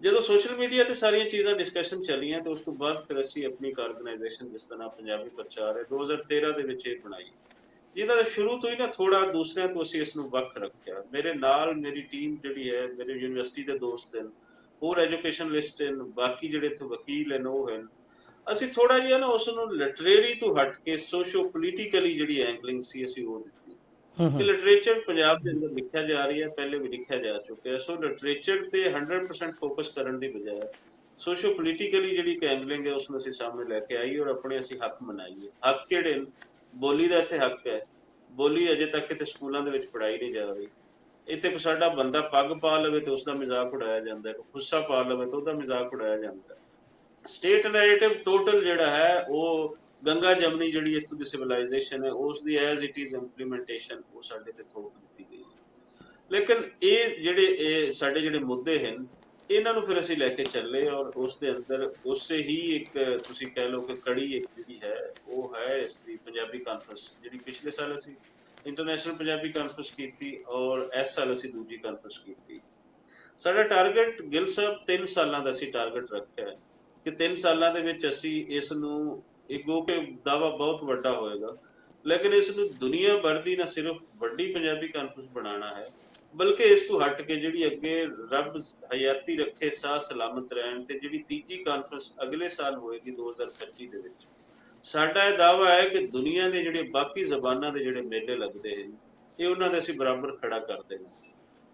ਜਦੋਂ ਸੋਸ਼ਲ ਮੀਡੀਆ ਤੇ ਸਾਰੀਆਂ ਚੀਜ਼ਾਂ ਡਿਸਕਸ਼ਨ ਚੱਲੀਆਂ ਤੇ ਉਸ ਤੋਂ ਬਾਅਦ ਫਿਰ ਅਸੀਂ ਆਪਣੀ ਇੱਕ ਆਰਗੇਨਾਈਜੇਸ਼ਨ ਜਿਸ ਦਾ ਨਾਮ ਪੰਜਾਬੀ ਪ੍ਰਚਾਰ ਹੈ 2013 ਦੇ ਵਿੱਚ ਇਹ ਬਣਾਈ। ਜਿਹਦਾ ਦਾ ਸ਼ੁਰੂ ਤੋਂ ਹੀ ਨਾ ਥੋੜਾ ਦੂਸਰਿਆਂ ਤੋਂ ਅਸੀਂ ਇਸ ਨੂੰ ਵੱਖ ਰੱਖਿਆ। ਮੇਰੇ ਨਾਲ ਮੇਰੀ ਟੀਮ ਜਿਹੜੀ ਹੈ, ਮੇਰੇ ਯੂਨੀਵਰਸਿਟੀ ਦੇ ਦੋਸਤ ਹਨ, ਹੋਰ ਐਜੂਕੇਸ਼ਨਲਿਸਟ ਹਨ, ਬਾਕੀ ਜਿਹੜੇ ਇੱਥੇ ਵਕੀਲ ਹਨ, ਉਹ ਹਨ। ਅਸੀਂ ਥੋੜਾ ਜਿਹਾ ਨਾ ਉਸ ਨੂੰ ਲਿਟਰੇਰੀ ਤੋਂ ਹਟ ਕੇ ਸੋਸ਼ੋ ਪੋਲੀਟੀਕਲੀ ਜਿਹੜੀ ਐਂਗਲਿੰਗ ਸੀ ਅਸੀਂ ਉਹ ਦਿੱਤੀ। ਕਿ ਲਿਟਰੇਚਰ ਪੰਜਾਬ ਦੇ ਅੰਦਰ ਲਿਖਿਆ ਜਾ ਰਹੀ ਪਹਿਲੇ ਵੀ ਲਿਖਿਆ ਜਾ ਚੁੱਕਿਆ। ਸੋ ਲਿਟਰੇਚਰ ਤੇ 100% ਫੋਕਸ ਕਰਨ ਦੀ ਬਜਾਏ ਸੋਸ਼ੋ ਪੋਲੀਟੀਕਲੀ ਜਿਹੜੀ ਕੈਂਗਲਿੰਗ ਹੈ ਉਸ ਨੂੰ ਅਸੀਂ ਸਾਹਮਣੇ ਲੈ ਕੇ ਆਈ ਔਰ ਆਪਣੇ ਅਸੀਂ ਹੱਕ ਮਨਾਈਏ। ਹੱਕ ਕਿਹੜੇ ਬੋਲੀ ਦਾ ਇੱਥੇ ਹੱਕ ਹੈ। ਬੋਲੀ ਅਜੇ ਤੱਕ ਕਿਤੇ ਸਕੂਲਾਂ ਦੇ ਵਿੱਚ ਪੜਾਈ ਨਹੀਂ ਜਾ ਰਹੀ। ਇੱਥੇ ਕੋਈ ਸਾਡਾ ਬੰਦਾ ਪੱਗ ਪਾ ਲਵੇ ਤੇ ਉਸ ਦਾ ਮਜ਼ਾਕ ਉਡਾਇਆ ਜਾਂਦਾ ਹੈ ਗੁੱਸਾ ਪਾ ਲਵੇ ਤੇ ਉਹਦਾ ਮਜ਼ਾਕ ਉਡਾਇਆ ਜਾਂਦਾ ਹੈ। ਸਟੇਟ ਨੈਰੇਟਿਵ ਟੋਟਲ ਜਿਹੜਾ ਹੈ, ਉਹ ਗੰਗਾ ਜਮਨੀ ਜਿਹੜੀ ਇੱਥੋਂ ਦੀ ਸਿਵਲਾਈਜੇਸ਼ਨ ਹੈ ਉਸ ਦੀ ਐਜ਼ ਇਟ ਇਜ਼ ਇੰਪਲੀਮੈਂਟੇਸ਼ਨ ਉਹ ਸਾਡੇ ਤੇ ਥੋਪ ਦਿੱਤੀ ਗਈ ਹੈ। ਲੇਕਿਨ ਇਹ ਜਿਹੜੇ, ਇਹ ਸਾਡੇ ਜਿਹੜੇ ਮੁੱਦੇ ਹਨ, ਇਹਨਾਂ ਨੂੰ ਫਿਰ ਅਸੀਂ ਲੈ ਕੇ ਚੱਲੇ ਔਰ ਉਸ ਦੇ ਅੰਦਰ ਉਸੇ ਹੀ ਇੱਕ ਤੁਸੀਂ ਕਹਿ ਲਓ ਕਿ ਕੜੀ ਇੱਕ ਜਿਹੜੀ ਹੈ, ਉਹ ਹੈ ਇਸ ਦੀ ਪੰਜਾਬੀ ਕਾਨਫਰੰਸ ਜਿਹੜੀ ਪਿਛਲੇ ਸਾਲ ਅਸੀਂ ਇੰਟਰਨੈਸ਼ਨਲ ਪੰਜਾਬੀ ਕਾਨਫਰੰਸ ਕੀਤੀ ਔਰ ਇਸ ਸਾਲ ਅਸੀਂ ਦੂਜੀ ਕਾਨਫਰੰਸ ਕੀਤੀ। ਸਾਡਾ ਟਾਰਗੇਟ ਗਿਲ ਸਾਹਿਬ 3 ਸਾਲਾਂ ਦਾ ਅਸੀਂ ਟਾਰਗੇਟ ਰੱਖਿਆ ਹੈ। ਕਿ 3 ਸਾਲਾਂ ਦੇ ਵਿੱਚ ਅਸੀਂ ਇਸ ਨੂੰ ਇਹ ਕੇ ਦਾਵਾ ਬਹੁਤ ਵੱਡਾ ਹੋਏਗਾ। ਲੇਕਿਨ ਇਸ ਨੂੰ ਦੁਨੀਆ ਭਰ ਦੀ ਨਾ ਸਿਰਫ ਵੱਡੀ ਪੰਜਾਬੀ ਕਾਨਫਰੰਸ ਬਣਾਉਣਾ ਹੈ, ਬਲਕਿ ਇਸ ਤੋਂ ਹਟ ਕੇ ਜਿਹੜੀ ਅੱਗੇ ਰੱਬ ਹਯਾਤੀ ਰੱਖੇ, ਸਾਹ ਸਲਾਮਤ ਰਹਿਣ ਤੇ ਜਿਹੜੀ ਤੀਜੀ ਕਾਨਫਰੰਸ ਅਗਲੇ ਸਾਲ ਹੋਏਗੀ 2025 ਦੇ ਵਿੱਚ। ਸਾਡਾ ਇਹ ਦਾਵਾ ਹੈ ਕਿ ਦੁਨੀਆ ਦੇ ਜਿਹੜੇ ਬਾਕੀ ਜ਼ਬਾਨਾਂ ਦੇ ਜਿਹੜੇ ਮੇਲੇ ਲੱਗਦੇ ਹਨ, ਇਹ ਉਹਨਾਂ ਦੇ ਅਸੀਂ ਬਰਾਬਰ ਖੜਾ ਕਰ ਦੇਣਾ।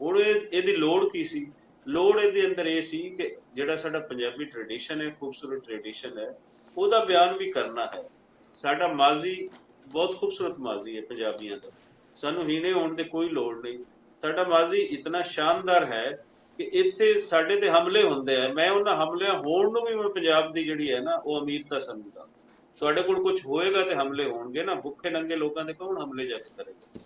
ਹੁਣ ਇਹ, ਇਹਦੀ ਲੋੜ ਕੀ ਸੀ? ਲੋੜ ਇਹਦੇ ਅੰਦਰ ਇਹ ਸੀ ਕਿ ਜਿਹੜਾ ਸਾਡਾ ਪੰਜਾਬੀ ਟ੍ਰੈਡੀਸ਼ਨ ਹੈ, ਖੂਬਸੂਰਤ ਟ੍ਰੈਡੀਸ਼ਨ ਹੈ, ਉਹਦਾ ਬਿਆਨ ਵੀ ਕਰਨਾ ਹੈ। ਸਾਡਾ ਮਾਜ਼ੀ ਬਹੁਤ ਖੂਬਸੂਰਤ ਮਾਜ਼ੀ ਹੈ ਪੰਜਾਬੀਆਂ ਦਾ। ਸਾਨੂੰ ਹੀਣੇ ਹੋਣ ਦੀ ਕੋਈ ਲੋੜ ਨਹੀਂ। ਸਾਡਾ ਮਾਜ਼ੀ ਇਤਨਾ ਸ਼ਾਨਦਾਰ ਹੈ ਕਿ ਇੱਥੇ ਸਾਡੇ ਤੇ ਹਮਲੇ ਹੁੰਦੇ ਆ। ਮੈਂ ਉਹਨਾਂ ਹਮਲਿਆਂ ਹੋਣ ਨੂੰ ਵੀ ਮੈਂ ਪੰਜਾਬ ਦੀ ਜਿਹੜੀ ਹੈ ਨਾ, ਉਹ ਅਮੀਰਤਾ ਸਮਝਦਾ। ਤੁਹਾਡੇ ਕੋਲ ਕੁਝ ਹੋਏਗਾ ਤੇ ਹਮਲੇ ਹੋਣਗੇ ਨਾ। ਭੁੱਖੇ ਨੰਗੇ ਲੋਕਾਂ ਦੇ ਕੌਣ ਹਮਲੇ ਜਾ ਕੇ ਕਰੇਗਾ?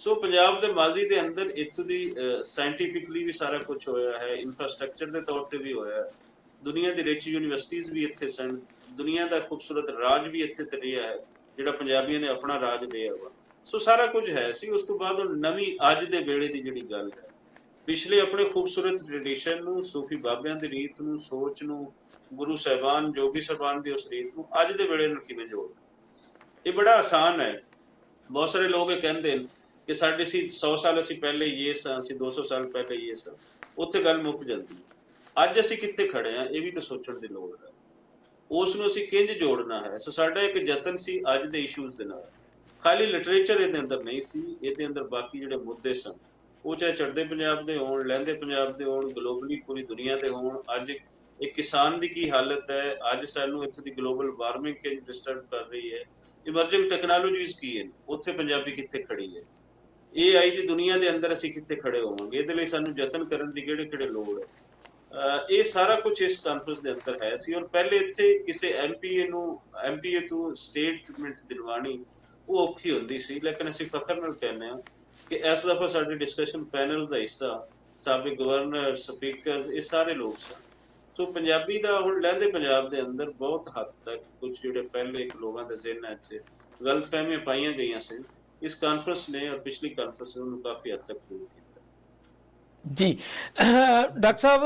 ਸੋ ਪੰਜਾਬ ਦੇ ਮਾਜ਼ੀ ਦੇ ਅੰਦਰ ਇੱਥੋਂ ਦੀ ਸਾਇੰਟੀਫਿਕਲੀ ਵੀ ਸਾਰਾ ਕੁਝ ਹੋਇਆ ਹੈ ਇਨਫਰਾਸਟ੍ਰਕਚਰ ਦੇ ਤੌਰ ਤੇ ਵੀ ਹੋਇਆ ਹੈ। ਦੁਨੀਆ ਦੀ ਰਿਚ ਯੂਨੀਵਰਸਿਟੀਆਂ ਵੀ ਇੱਥੇ ਸਨ, ਦੁਨੀਆ ਦਾ ਖੂਬਸੂਰਤ ਰਾਜ ਵੀ ਇੱਥੇ ਤੇ ਰਿਹਾ ਹੈ, ਜਿਹੜਾ ਪੰਜਾਬੀਆਂ ਨੇ ਆਪਣਾ ਰਾਜ ਲਿਆ ਵਾ ਸੋ ਸਾਰਾ ਕੁਝ ਹੈ ਸੀ, ਉਸ ਤੋਂ ਬਾਅਦ ਉਹ ਨਵੀਂ ਅੱਜ ਦੇ ਵੇਲੇ ਦੀ ਜਿਹੜੀ ਗੱਲ ਹੈ। ਪਿਛਲੇ ਆਪਣੇ ਖੂਬਸੂਰਤ ਟ੍ਰੈਡੀਸ਼ਨ ਨੂੰ, ਸੂਫੀ ਬਾਬਿਆਂ ਦੀ ਰੀਤ ਨੂੰ, ਸੋਚ ਨੂੰ, ਗੁਰੂ ਸਾਹਿਬਾਨ, ਜੋਗੀ ਸਾਹਿਬਾਨ ਦੀ ਉਸ ਰੀਤ ਨੂੰ ਅੱਜ ਦੇ ਵੇਲੇ ਨੂੰ ਕਿਵੇਂ ਜੋੜਨਾ? ਇਹ ਬੜਾ ਆਸਾਨ ਹੈ। ਬਹੁਤ ਸਾਰੇ ਲੋਕ ਇਹ ਕਹਿੰਦੇ ਨੇ ਕਿ ਸਾਡੇ ਸੀ 100 ਸਾਲ ਅਸੀਂ ਪਹਿਲੇ ਇਹ ਸਾਂ, ਅਸੀਂ 200 ਸਾਲ ਪਹਿਲੇ ਇਹ ਸਾਂ। ਉੱਥੇ ਗੱਲ ਮੁੱਕ ਜਾਂਦੀ ਹੈ। ਅੱਜ ਅਸੀਂ ਕਿੱਥੇ ਖੜੇ ਆ ਇਹ ਵੀ ਤਾਂ ਸੋਚਣ ਦੀ ਲੋੜ ਹੈ। ਉਸ ਨੂੰ ਅਸੀਂ ਕਿੰਜ ਜੋੜਨਾ ਹੈ? ਸੋ ਸਾਡਾ ਇੱਕ ਯਤਨ ਸੀ ਅੱਜ ਦੇ ਇਸ਼ੂਜ਼ ਦੇ ਨਾਲ। ਖਾਲੀ ਲਿਟਰੇਚਰ ਇਹਦੇ ਅੰਦਰ ਨਹੀਂ ਸੀ, ਇਹਦੇ ਅੰਦਰ ਬਾਕੀ ਜਿਹੜੇ ਮੁੱਦੇ ਸਨ, ਉਹ ਚਾਹੇ ਚੜ੍ਹਦੇ ਪੰਜਾਬ ਦੇ ਹੋਣ, ਲਹਿੰਦੇ ਪੰਜਾਬ ਦੇ ਹੋਣ ਗਲੋਬਲੀ ਪੂਰੀ ਦੁਨੀਆ ਦੇ ਹੋਣ, ਅੱਜ ਇੱਕ ਕਿਸਾਨ ਦੀ ਕੀ ਹਾਲਤ ਹੈ? ਅੱਜ ਸਾਨੂੰ ਇੱਥੇ ਦੀ ਗਲੋਬਲ ਵਾਰਮਿੰਗ ਕਿ ਡਿਸਟਰਬ ਕਰ ਰਹੀ ਹੈ? ਇਮਰਜਿੰਗ ਟੈਕਨੋਲੋਜੀਜ਼ ਕੀ ਹੈ? ਉੱਥੇ ਪੰਜਾਬੀ ਕਿੱਥੇ ਖੜੀ ਹੈ? ਇਹ ਆਈ ਦੀ ਦੁਨੀਆ ਦੇ ਅੰਦਰ ਅਸੀਂ ਕਿੱਥੇ ਖੜੇ ਹੋਵਾਂਗੇ? ਇਹਦੇ ਲਈ ਸਾਨੂੰ ਯਤਨ ਕਰਨ ਦੀ ਕਿਹੜੇ ਕਿਹੜੇ ਲੋੜ ਹੈ? ਇਹ ਸਾਰਾ ਕੁਝ ਇਸ ਕਾਨਫਰੰਸ ਦੇ ਅੰਦਰ ਹੈ ਸੀ। ਔਰ ਪਹਿਲੇ ਇੱਥੇ ਕਿਸੇ ਐਮਪੀਏ ਨੂੰ ਐਮਪੀਏ ਤੋਂ ਸਟੇਟਮੈਂਟ ਦਿਲਵਾਣੀ ਉਹ ਔਖੀ ਹੁੰਦੀ ਸੀ। ਲੇਕਿਨ ਅਸੀਂ ਫਖਰ ਨਾਲ ਕਹਿੰਦੇ ਹਾਂ ਕਿ ਇਸ ਦਫਾ ਸਾਡੇ ਡਿਸਕਸ਼ਨ ਪੈਨਲ ਦਾ ਹਿੱਸਾ, ਸਾਬਕ ਗਵਰਨਰ ਸਪੀਕਰ ਇਹ ਸਾਰੇ ਲੋਕ ਸਨ। ਸੋ ਪੰਜਾਬੀ ਦਾ ਹੁਣ ਲਹਿੰਦੇ ਪੰਜਾਬ ਦੇ ਅੰਦਰ ਬਹੁਤ ਹੱਦ ਤੱਕ ਕੁਝ ਜਿਹੜੇ ਪਹਿਲੇ ਲੋਕਾਂ ਦੇ ਜ਼ਿਹਨਾਂ 'ਚ ਗਲਤਫਹਿਮੀਆਂ ਪਾਈਆਂ ਗਈਆਂ ਸੀ ਇਸ ਕਾਨਫਰੰਸ ਨੇ ਔਰ ਪਿਛਲੀ ਕਾਨਫਰੰਸ ਨੇ ਉਹਨੂੰ ਕਾਫੀ ਹੱਦ ਤੱਕ ਦੂਰ ਕੀਤਾ। ਜੀ। ਡਾਕਟਰ ਸਾਹਿਬ